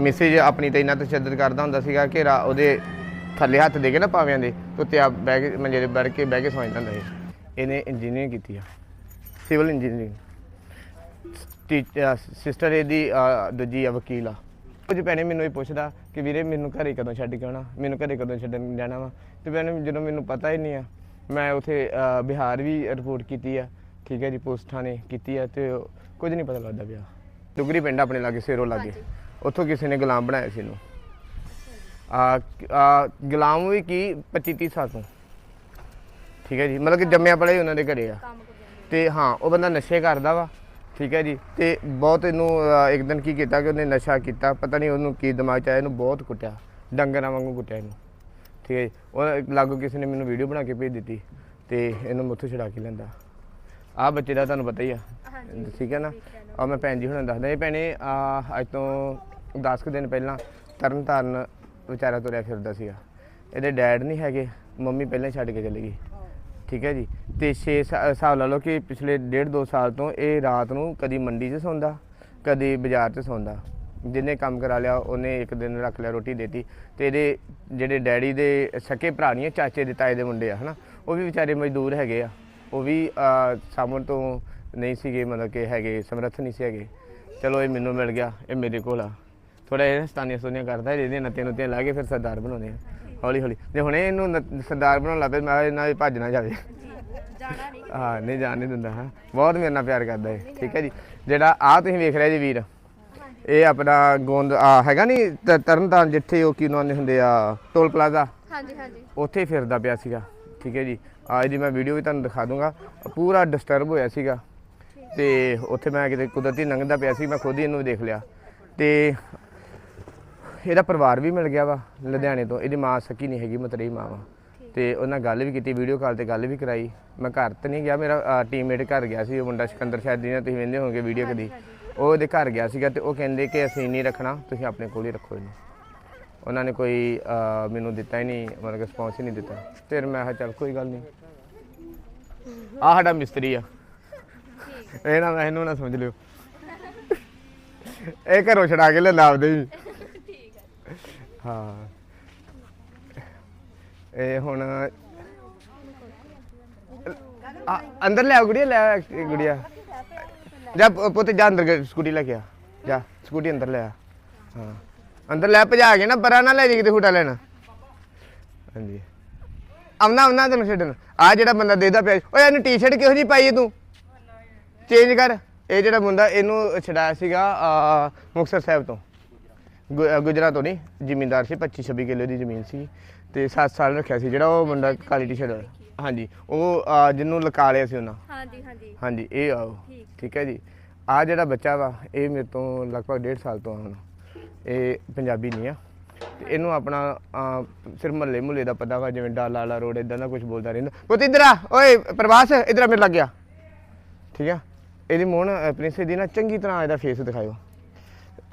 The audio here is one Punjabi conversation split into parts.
ਮੈਸੇਜ ਆਪਣੀ ਤੇ ਇੰਨਾ ਤਸ਼ੱਦਦ ਕਰਦਾ ਹੁੰਦਾ ਸੀਗਾ ਕਿ ਰਾ- ਉਹਦੇ ਥੱਲੇ ਹੱਥ ਦੇ ਕੇ ਨਾ ਪਾਵਿਆਂ ਦੇ ਤੇ ਉੱਤੇ ਆਪ ਬਹਿ ਕੇ ਮੰਜੇ ਤੇ ਬਹਿ ਕੇ ਬਹਿ ਕੇ ਸੌਂ ਜਾਂਦਾ ਹੁੰਦਾ ਸੀ। ਇਹਨੇ ਇੰਜੀਨੀਅਰਿੰਗ ਕੀਤੀ ਆ। ਸਿਵਲ ਇੰਜੀਨੀਅਰਿੰਗ ਸਿਸਟਰ ਇਹਦੀ ਅਹ, ਦੂਜੀ ਆ ਵਕੀਲ ਆ। ਕੁਝ ਭੈਣੇ ਮੈਨੂੰ ਇਹ ਪੁੱਛਦਾ ਕਿ ਵੀਰੇ ਮੈਨੂੰ ਘਰੇ ਕਦੋਂ ਛੱਡ ਕੇ ਆਉਣਾ? ਮੈਨੂੰ ਘਰੇ ਕਦੋਂ ਛੱਡਣ ਜਾਣਾ ਵਾ? ਤੇ ਭੈਣੇ ਜਦੋਂ ਮੈਨੂੰ ਪਤਾ ਹੀ ਨਹੀਂ ਆ ਮੈਂ ਉਥੇ ਬਿਹਾਰ ਵੀ ਰਿਪੋਰਟ ਕੀਤੀ ਆ। ਠੀਕ ਹੈ ਜੀ ਪੁਲਿਸ ਥਾਣੇ ਕੀਤੀ ਆ ਤੇ ਕੁਝ ਨਹੀਂ ਪਤਾ ਲੱਗਦਾ ਪਿਆ। ਡੁਗਰੀ ਪਿੰਡ ਆਪਣੇ ਲਾਗੇ ਸੇਰੋ ਲਾਗੇ। ਉੱਥੋਂ ਕਿਸੇ ਨੇ ਗੁਲਾਮ ਬਣਾਇਆ ਸੀ ਇਹਨੂੰ। ਆ ਆ ਗੁਲਾਮ ਵੀ ਕੀ? 25 30 ਸਾਲ ਤੋਂ। ਠੀਕ ਹੈ ਜੀ ਮਤਲਬ ਕਿ ਜੰਮਿਆ ਪੜਿਆ ਹੀ ਉਹਨਾਂ ਦੇ ਘਰੇ ਆ। ਤੇ ਹਾਂ ਉਹ ਬੰਦਾ ਨਸ਼ੇ ਕਰਦਾ ਵਾ ਠੀਕ ਹੈ ਜੀ। ਤੇ ਬਹੁਤ ਇਹਨੂੰ ਇੱਕ ਦਿਨ ਕੀ ਕੀਤਾ ਕਿ ਉਹਨੇ ਨਸ਼ਾ ਕੀਤਾ ਪਤਾ ਨਹੀਂ ਉਹਨੂੰ ਕੀ ਦਿਮਾਗ ਚ ਆਇਆ ਇਹਨੂੰ ਬਹੁਤ ਕੁੱਟਿਆ। ਡੰਗਰਾਂ ਵਾਂਗੂ ਕੁੱਟਿਆ ਇਹਨੂੰ। ਠੀਕ ਹੈ ਜੀ ਉਹ ਲਾਗੂ ਕਿਸੇ ਨੇ ਮੈਨੂੰ ਵੀਡੀਓ ਬਣਾ ਕੇ ਭੇਜ ਦਿੱਤੀ ਤੇ ਇਹਨੂੰ ਮੁੱਥੋਂ ਛਡਾ ਕੇ ਲੈਂਦਾ ਆਹ ਬੱਚੇ ਦਾ ਤੁਹਾਨੂੰ ਪਤਾ ਹੀ ਆ। ਠੀਕ ਹੈ ਨਾ? ਆ ਮੈਂ ਭੈਣ ਜੀ ਹੁਣਾਂ ਦੱਸਦਾ ਇਹ ਭੈਣੇ ਆ ਅੱਜ ਤੋਂ 10 ਕੁ ਦਿਨ ਪਹਿਲਾਂ ਤਰਨ ਤਾਰਨ ਵਿਚਾਰਾ ਤੁਰਿਆ ਫਿਰਦਾ ਸੀਗਾ। ਇਹਦੇ ਡੈਡ ਨਹੀਂ ਹੈਗੇ ਮੰਮੀ ਪਹਿਲਾਂ ਛੱਡ ਕੇ ਚਲੀ ਗਈ। ਠੀਕ ਹੈ ਜੀ। ਤੇ 6 ਹਿਸਾਬ ਲਾ ਲਓ ਕਿ ਪਿਛਲੇ ਡੇਢ ਦੋ ਸਾਲ ਤੋਂ ਇਹ ਰਾਤ ਨੂੰ ਕਦੀ ਮੰਡੀ 'ਚ ਸੌਂਦਾ ਕਦੀ ਬਾਜ਼ਾਰ 'ਚ ਸੌਂਦਾ। ਜਿਹਨੇ ਕੰਮ ਕਰਾ ਲਿਆ ਉਹਨੇ ਇੱਕ ਦਿਨ ਰੱਖ ਲਿਆ ਰੋਟੀ ਦੇਤੀ। ਤੇ ਇਹਦੇ ਜਿਹੜੇ ਡੈਡੀ ਦੇ ਸਕੇ ਭਰਾ ਨਹੀਂ ਆ, ਚਾਚੇ ਦੇ ਤਾਏ ਦੇ ਮੁੰਡੇ ਆ ਹਨਾ? ਉਹ ਵੀ ਵਿਚਾਰੇ ਮਜ਼ਦੂਰ ਹੈਗੇ ਆ। ਉਹ ਵੀ ਅਹ, ਤੋਂ ਨਹੀਂ ਸੀਗੇ ਮਤਲਬ ਕਿ ਹੈਗੇ ਸਮਰੱਥ ਨਹੀਂ ਸੀ ਹੈਗੇ। ਚਲੋ ਇਹ ਮੈਨੂੰ ਮਿਲ ਗਿਆ ਇਹ ਮੇਰੇ ਕੋਲ ਆ। ਥੋੜਾ ਇਹ ਸਤਾਨੀਆਂ ਸੋਨੀਆਂ ਕਰਦਾ ਇਹਦੇ ਨੱਤੇ ਨੁੱਤੇ ਲਾ ਕੇ ਫਿਰ ਸਰਦਾਰ ਬਣਾਉਂਦੇ ਆ। ਹੌਲੀ ਹੌਲੀ। ਜੇ ਹੁਣੇ ਇਹਨੂੰ ਨ- ਸਰਦਾਰ ਬਣਾਉਣ ਲੱਗ ਪਏ ਮੈਂ ਇਹਨਾਂ ਦੇ ਭੱਜ ਨਾ ਜਾਵੇ। ਜਾਣਾ ਨਹੀਂ। ਹਾਂ ਨਹੀਂ ਜਾਣ ਨਹੀਂ ਦਿੰਦਾ ਹਾਂ। ਬਹੁਤ ਮੇਰੇ ਨਾਲ ਪਿਆਰ ਕਰਦਾ ਹੈ ਠੀਕ ਹੈ ਜੀ। ਜਿਹੜਾ ਆ ਤੁਸੀਂ ਵੇਖ ਰਹੇ ਜੀ ਵੀਰ ਇਹ ਆਪਣਾ ਗੋਂਦ ਆ ਹੈਗਾ ਨਹੀਂ ਤਰਨਤਾਰਨ ਜਿੱਥੇ ਉਹ ਕੀ ਨਾਮ ਹੁੰਦੇ ਆ ਟੋਲ ਪਲਾਜ਼ਾ? ਹਾਂਜੀ ਹਾਂਜੀ। ਉੱਥੇ ਹੀ ਫਿਰਦਾ ਪਿਆ ਸੀਗਾ ਠੀਕ ਹੈ ਜੀ। ਆ ਇਹਦੀ ਮੈਂ ਵੀਡੀਓ ਵੀ ਤੁਹਾਨੂੰ ਦਿਖਾ ਦੂੰਗਾ। ਪੂਰਾ ਡਿਸਟਰਬ ਹੋਇਆ ਸੀਗਾ। ਤੇ ਉੱਥੇ ਮੈਂ ਕਿਤੇ ਕੁਦਰਤੀ ਲੰਘਦਾ ਪਿਆ ਸੀ ਮੈਂ ਖੁਦ ਹੀ ਇਹਨੂੰ ਦੇਖ ਲਿਆ। ਤੇ ਇਹਦਾ ਪਰਿਵਾਰ ਵੀ ਮਿਲ ਗਿਆ ਵਾ ਲੁਧਿਆਣੇ ਤੋਂ। ਇਹਦੀ ਮਾਂ ਸਕੀ ਨਹੀਂ ਹੈਗੀ ਮਤਰੇਈ ਮਾਂ ਵਾ। ਤੇ ਉਹਨਾਂ ਗੱਲ ਵੀ ਕੀਤੀ ਵੀਡੀਓ ਕਾਲ ਤੇ ਗੱਲ ਵੀ ਕਰਾਈ। ਮੈਂ ਘਰ ਤੇ ਨਹੀਂ ਗਿਆ ਮੇਰਾ ਟੀਮਮੇਟ ਘਰ ਗਿਆ ਸੀ ਉਹ ਮੁੰਡਾ ਸਿਕੰਦਰ ਸ਼ਾਇਦ ਜਿਹਨਾਂ ਤੁਸੀਂ ਵੇਖਦੇ ਹੋਵੋਗੇ ਵੀਡੀਓ ਕਦੀ। ਉਹ ਉਹਦੇ ਘਰ ਗਿਆ ਸੀਗਾ ਤੇ ਉਹ ਕਹਿੰਦੇ ਕਿ ਅਸੀਂ ਨਹੀਂ ਰੱਖਣਾ ਤੁਸੀਂ ਆਪਣੇ ਕੋਲ ਹੀ ਰੱਖੋ ਇਹਨੂੰ। ਉਹਨਾਂ ਨੇ ਕੋਈ ਮੈਨੂੰ ਦਿੱਤਾ ਹੀ ਨਹੀਂ ਮਤਲਬ ਕਿ ਰਿਸਪੌਂਸ ਹੀ ਨਹੀਂ ਦਿੱਤਾ। ਫਿਰ ਮੈਂ ਕਿਹਾ ਚੱਲ ਕੋਈ ਗੱਲ ਨਹੀਂ। ਆ ਸਾਡਾ ਮਿਸਤਰੀ ਆ। ਇਹ ਨਾ ਇਹਨੂੰ ਨਾ ਸਮਝ ਲਿਓ। ਇਹ ਘਰੋਂ ਛਡਾ ਕੇ ਲੈਂਦਾ ਆਪਦੇ ਹੀ ਹਾਂ। ਇਹ ਹੁਣ ਆ, ਅੰਦਰ ਲੈ ਆ ਗੁੜੀਆ ਲੈ ਆ ਇਹ ਗੁੜੀਆ। ਜਾ ਪ- ਪੁੱਤ ਜਾ ਅੰਦਰ ਗ- ਸਕੂਟੀ ਲੈ ਕੇ ਆ। ਜਾ ਸਕੂਟੀ ਅੰਦਰ ਲੈ ਆ। ਹਾਂ। ਅੰਦਰ ਲੈ ਭਜਾ ਕੇ ਨਾ ਪਰਾਂ ਨਾ ਲੈ ਜੀ ਕਿਤੇ ਹੁਟਾ ਲੈਣਾ। ਹਾਂਜੀ। ਆਉਣਾ ਆਉਣਾ ਤੈਨੂੰ ਛੱਡਣ। ਆ ਜਿਹੜਾ ਬੰਦਾ ਦੇਦਾ ਪਿਆ। ਓਏ ਇਹਨੂੰ ਟੀ-ਸ਼ਰਟ ਕਿਹੋ ਜੀ ਪਾਈ ਹੈ ਤੂੰ? ਚੇਂਜ ਕਰ। ਇਹ ਜਿਹੜਾ ਬੰਦਾ ਇਹਨੂੰ ਛਡਾਇਆ ਸੀਗਾ ਅਹ, ਮੁਕਤਸਰ ਸਾਹਿਬ ਤੋਂ। ਗੁ- ਅਹ, ਗੁਜਰਾਂ ਤੋਂ ਨਹੀਂ ਜ਼ਿਮੀਂਦਾਰ ਸੀ 25 26 ਕਿੱਲੇ ਦੀ ਜ਼ਮੀਨ ਸੀ ਤੇ 7 ਸਾਲ ਰੱਖਿਆ ਸੀ ਜਿਹੜਾ ਉਹ ਮੁੰਡਾ ਕਾਲੀ ਟੀ-ਸ਼ਰਟ ਹਾਂਜੀ ਉਹ ਅਹ, ਜਿਹਨੂੰ ਲਕਾ ਲਿਆ ਸੀ ਉਹਨਾਂ। ਹਾਂਜੀ ਹਾਂਜੀ। ਹਾਂਜੀ ਇਹ ਆਓ ਠੀਕ। ਠੀਕ ਹੈ ਜੀ। ਆ ਜਿਹੜਾ ਬੱਚਾ ਵਾ ਇਹ ਮੇਰੇ ਤੋਂ ਲਗਭਗ 1.5 ਸਾਲ ਤੋਂ ਆ ਹੁਣ। ਇਹ ਪੰਜਾਬੀ ਨਹੀਂ ਆ। ਤੇ ਇਹਨੂੰ ਆਪਣਾ ਅਹ, ਸਿਰਫ ਮਹੱਲੇ ਮੁਹੱਲੇ ਦਾ ਪਤਾ ਵਾ ਜਿਵੇਂ ਡਾਲਾ ਵਾਲਾ ਰੋਡ ਇਦਾਂ ਦਾ ਕੁਝ ਬੋਲਦਾ ਰਹਿੰਦਾ। ਪੁੱਤ ਇੱਧਰ ਆ ਓਏ ਪ੍ਰਵਾਸ ਇੱਧਰ ਆ ਮੇਰੇ ਲੱਗ ਗਿਆ। ਠੀਕ ਆ? ਇਹਦੀ ਮੋਹਨ ਪ੍ਰਿੰਸ ਦੀ ਨਾ ਚੰਗੀ ਤਰ੍ਹਾਂ ਇਹਦਾ ਫੇਸ ਦਿਖਾਇਓ।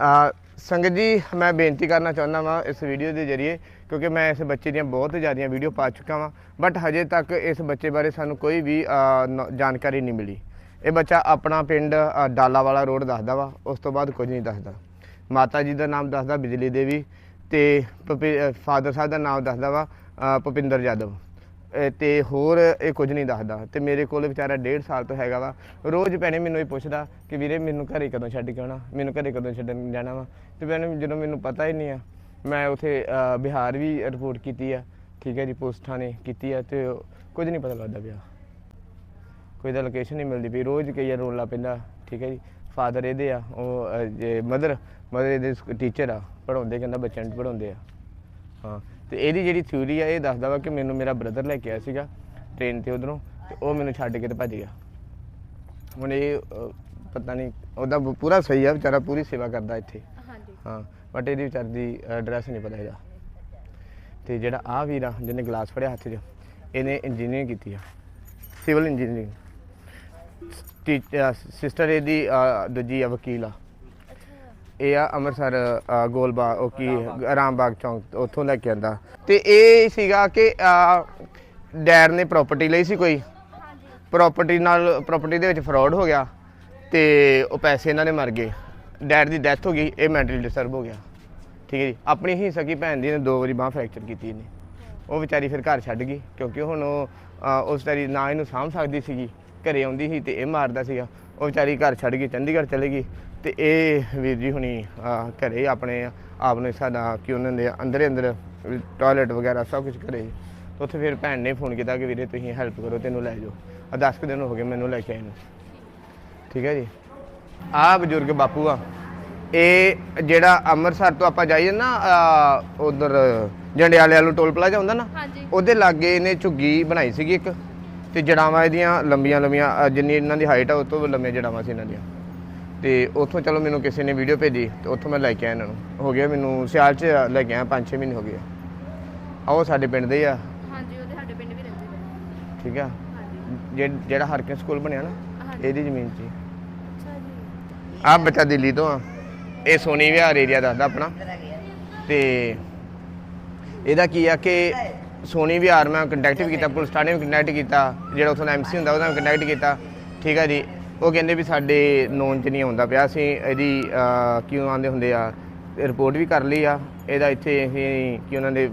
ਆ ਸੰਗਤ ਜੀ ਮੈਂ ਬੇਨਤੀ ਕਰਨਾ ਚਾਹੁੰਦਾ ਵਾਂ ਇਸ ਵੀਡੀਓ ਦੇ ਜ਼ਰੀਏ ਕਿਉਂਕਿ ਮੈਂ ਇਸ ਬੱਚੇ ਦੀਆਂ ਬਹੁਤ ਜ਼ਿਆਦੀਆਂ ਵੀਡੀਓ ਪਾ ਚੁੱਕਾ ਵਾਂ ਬਟ ਹਜੇ ਤੱਕ ਇਸ ਬੱਚੇ ਬਾਰੇ ਸਾਨੂੰ ਕੋਈ ਵੀ ਨ- ਜਾਣਕਾਰੀ ਨਹੀਂ ਮਿਲੀ। ਇਹ ਬੱਚਾ ਆਪਣਾ ਪਿੰਡ ਆ, ਰੋਡ ਦੱਸਦਾ ਵਾ ਉਸ ਤੋਂ ਬਾਅਦ ਕੁਝ ਨਹੀਂ ਦੱਸਦਾ। ਮਾਤਾ ਜੀ ਦਾ ਨਾਮ ਦੱਸਦਾ ਬਿਜਲੀ ਦੇਵੀ ਤੇ ਫਾਦਰ ਸਾਹਿਬ ਦਾ ਨਾਮ ਦੱਸਦਾ ਵਾ ਭੁਪਿੰਦਰ ਯਾਦਵ। ਤੇ ਹੋਰ ਇਹ ਕੁਝ ਨਹੀਂ ਦੱਸਦਾ। ਤੇ ਮੇਰੇ ਕੋਲ ਵਿਚਾਰਾ 1.5 ਸਾਲ ਤੋਂ ਹੈਗਾ ਵਾ। ਰੋਜ਼ ਭੈਣੇ ਮੈਨੂੰ ਇਹ ਪੁੱਛਦਾ ਕਿ ਵੀਰੇ ਮੈਨੂੰ ਘਰੇ ਕਦੋਂ ਛੱਡ ਕੇ ਆਉਣਾ? ਮੈਨੂੰ ਘਰੇ ਕਦੋਂ ਛੱਡਣ ਜਾਣਾ ਵਾ? ਤੇ ਭੈਣੇ ਜਦੋਂ ਮੈਨੂੰ ਪਤਾ ਹੀ ਨਹੀਂ ਆ, ਮੈਂ ਉਥੇ ਬਿਹਾਰ ਵੀ ਰਿਪੋਰਟ ਕੀਤੀ ਆ। ਠੀਕ ਹੈ ਜੀ, ਪੁਲਿਸ ਥਾਣੇ ਕੀਤੀ ਆ ਤੇ ਕੁਝ ਨਹੀਂ ਪਤਾ ਲੱਗਦਾ ਪਿਆ। ਕੋਈ ਤਾਂ ਲੋਕੇਸ਼ਨ ਨਹੀਂ ਮਿਲਦੀ ਪਈ। ਰੋਜ਼ ਕਈ ਵਾਰ ਰੋਲਾ ਪੈਂਦਾ, ਠੀਕ ਹੈ ਜੀ। ਫਾਦਰ ਇਹਦੇ ਆ, ਉਹ ਮਦਰ ਮਦਰ ਇਹਦੇ ਟੀਚਰ ਆ ਪੜਾਉਂਦੇ ਕਹਿੰਦਾ ਬੱਚਿਆਂ ਨੂੰ ਪੜਾਉਂਦੇ ਆ। ਹਾਂ। ਤੇ ਇਹਦੀ ਜਿਹੜੀ ਥਿਊਰੀ ਆ ਇਹ ਦੱਸਦਾ ਵਾ ਕਿ ਮੈਨੂੰ ਮੇਰਾ ਬ੍ਰਦਰ ਲੈ ਕੇ ਆਇਆ ਸੀਗਾ ਟ੍ਰੇਨ ਤੇ ਉਧਰੋਂ ਤੇ ਉਹ ਮੈਨੂੰ ਛੱਡ ਕੇ ਤੇ ਭੱਜ ਗਿਆ। ਹੁਣ ਇਹ ਅਹ, ਪਤਾ ਨਹੀਂ ਉਹਦਾ ਪੂਰਾ ਸਹੀ ਆ ਵਿਚਾਰਾ ਪੂਰੀ ਸੇਵਾ ਕਰਦਾ ਇੱਥੇ। ਹਾਂਜੀ। ਹਾਂ ਬਟ ਇਹਦੀ ਵਿਚਾਰ ਦੀ ਐਡਰੈਸ ਨਹੀਂ ਪਤਾ ਇਹਦਾ ਤੇ ਜਿਹੜਾ ਆ ਵੀਰ ਆ ਜਿਹਨੇ ਗਲਾਸ ਫੜਿਆ ਹੱਥ 'ਚ ਇਹਨੇ ਇੰਜੀਨੀਅਰਿੰਗ ਕੀਤੀ ਆ ਸਿਵਲ ਇੰਜੀਨੀਅਰਿੰਗ ਸਿਸਟਰ ਇਹਦੀ ਅਹ, ਦੂਜੀ ਆ ਵਕੀਲ ਆ। ਇਹ ਆ ਅੰਮ੍ਰਿਤਸਰ ਗੋਲਬਾ ਉਹ ਕੀ ਆਰਾਮਬਾਗ ਚੌਂਕ ਉੱਥੋਂ ਲੈ ਕੇ ਆਂਦਾ। ਤੇ ਇਹ ਸੀਗਾ ਕਿ ਡੈਡ ਨੇ ਪ੍ਰਾਪਰਟੀ ਲਈ ਸੀ ਕੋਈ? ਪ੍ਰਾਪਰਟੀ ਨਾਲ ਪ੍ਰਾਪਰਟੀ ਦੇ ਵਿੱਚ ਫਰਾਡ ਹੋ ਗਿਆ ਤੇ ਉਹ ਪੈਸੇ ਇਹਨਾਂ ਨੇ ਮਰ ਗਏ। ਡੈਡ ਦੀ ਡੈਥ ਹੋ ਗਈ ਇਹ ਮੈਂਟਲੀ ਡਿਸਟਰਬ ਹੋ ਗਿਆ। ਠੀਕ ਹੈ ਜੀ? ਆਪਣੀ ਹੀ ਸਕੀ ਭੈਣ ਦੀ ਨੇ ਦੋ ਵਾਰੀ ਬਾਹ ਫ੍ਰੈਕਚਰ ਕੀਤੀ ਇਹਨੇ। ਉਹ ਵਿਚਾਰੀ ਫਿਰ ਘਰ ਛੱਡ ਗਈ ਕਿਉਂਕਿ ਹੁਣ ਉਹ ਉਸ ਤਰੀ ਨਾ ਇਹਨੂੰ ਸਾਂਭ ਸਕਦੀ ਸੀਗੀ। ਘਰੇ ਆਉਂਦੀ ਸੀ ਤੇ ਇਹ ਮਾਰਦਾ ਸੀਗਾ। ਉਹ ਵਿਚਾਰੀ ਘਰ ਛੱਡ ਗਈ ਚੰਡੀਗੜ੍ਹ ਚਲੇ ਗਈ ਤੇ ਇਹ ਵੀਰ ਜੀ ਹੁਣੀ ਘਰੇ ਆਪਣੇ ਆਪ ਨੂੰ ਸਾਡਾ ਕਿ ਉਹਨਾਂ ਦੇ ਅੰਦਰੇ ਅੰਦਰ ਟਾਇਲਟ ਵਗੈਰਾ ਸਭ ਕੁਝ ਘਰੇ ਉੱਥੇ ਫਿਰ ਭੈਣ ਨੇ ਫੋਨ ਕੀਤਾ ਕਿ ਵੀਰੇ ਤੁਸੀਂ ਹੈਲਪ ਕਰੋ ਤੈਨੂੰ ਲੈ ਜਾਓ। ਆ 10 ਕੁ ਦਿਨ ਹੋ ਗਏ ਮੈਨੂੰ ਲੈ ਕੇ ਆਏ ਨੂੰ। ਠੀਕ ਹੈ ਜੀ? ਆ ਬਜ਼ੁਰਗ ਬਾਪੂ ਆ। ਇਹ ਜਿਹੜਾ ਅੰਮ੍ਰਿਤਸਰ ਤੋਂ ਆਪਾਂ ਜਾਈਏ ਨਾ ਉਧਰ ਜੰਡਿਆਲੇ ਵਾਲੂ ਟੋਲ ਪਲਾਜ਼ਾ ਹੁੰਦਾ ਨਾ ਉਹਦੇ ਲਾਗੇ ਇਹਨੇ ਝੁੱਗੀ ਬਣਾਈ ਸੀਗੀ ਇੱਕ। ਤੇ ਜੜਾਵਾਂ ਇਹਦੀਆਂ ਲੰਬੀਆਂ ਲੰਬੀਆਂ ਜਿੰਨੀ ਇਹਨਾਂ ਦੀ ਹਾਈਟ ਆ ਉਹ ਤੋਂ ਲੰਬੀਆਂ ਜੜਾਵਾਂ ਸੀ ਇਹਨਾਂ ਦੀਆਂ। ਤੇ ਉੱਥੋਂ ਚਲੋ ਮੈਨੂੰ ਕਿਸੇ ਨੇ ਵੀਡੀਓ ਭੇਜੀ ਤੇ ਉੱਥੋਂ ਮੈਂ ਲੈ ਕੇ ਆਇਆ ਇਹਨਾਂ ਨੂੰ। ਹੋ ਗਿਆ ਮੈਨੂੰ ਸਿਆਲ 'ਚ ਲੈ ਕੇ ਆਇਆ 5-6 ਮਹੀਨੇ ਹੋ ਗਏ। ਆ ਉਹ ਸਾਡੇ ਪਿੰਡ ਦੇ ਆ। ਹਾਂਜੀ ਉਹਦੇ ਸਾਡੇ ਪਿੰਡ ਵੀ ਰਹਿੰਦੇ ਨੇ। ਠੀਕ ਆ? ਜਿਹੜਾ ਹਰਕਿਨ ਸਕੂਲ ਬਣਿਆ ਨਾ ਇਹਦੀ ਜ਼ਮੀਨ 'ਚ। ਅੱਛਾ ਜੀ। ਆਹ ਬੱਚਾ ਦਿੱਲੀ ਤੋਂ ਆ। ਇਹ ਸੋਨੀ ਵਿਹਾਰ ਏਰੀਆ ਦੱਸਦਾ ਆਪਣਾ। ਤੇ ਇਹਦਾ ਕੀ ਆ ਕਿ ਸੋਨੀ ਵਿਹਾਰ ਮੈਂ ਕੰਟੈਕਟ ਵੀ ਕੀਤਾ, ਪੁਲਿਸ ਥਾਣੇ ਵੀ ਕੰਟੈਕਟ ਕੀਤਾ, ਜਿਹੜਾ ਉੱਥੋਂ ਦਾ ਐਮਸੀ ਹੁੰਦਾ, ਉਹਦਾ ਵੀ ਕੰਟੈਕਟ ਕੀਤਾ। ਠੀਕ ਹੈ ਜੀ? ਉਹ ਕਹਿੰਦੇ ਵੀ ਸਾਡੇ ਨੋਨ ਚ ਨਹੀਂ ਆਉਂਦਾ ਪਿਆ, ਅਸੀਂ ਇਹਦੀ ਕਿਉਂ ਆਂਦੇ ਹੁੰਦੇ ਆ? ਰਿਪੋਰਟ ਵੀ ਕਰ ਲਈ ਆ। ਇਹਦਾ ਇੱਥੇ ਅਸੀਂ ਕਿ ਉਹਨਾਂ ਦੇ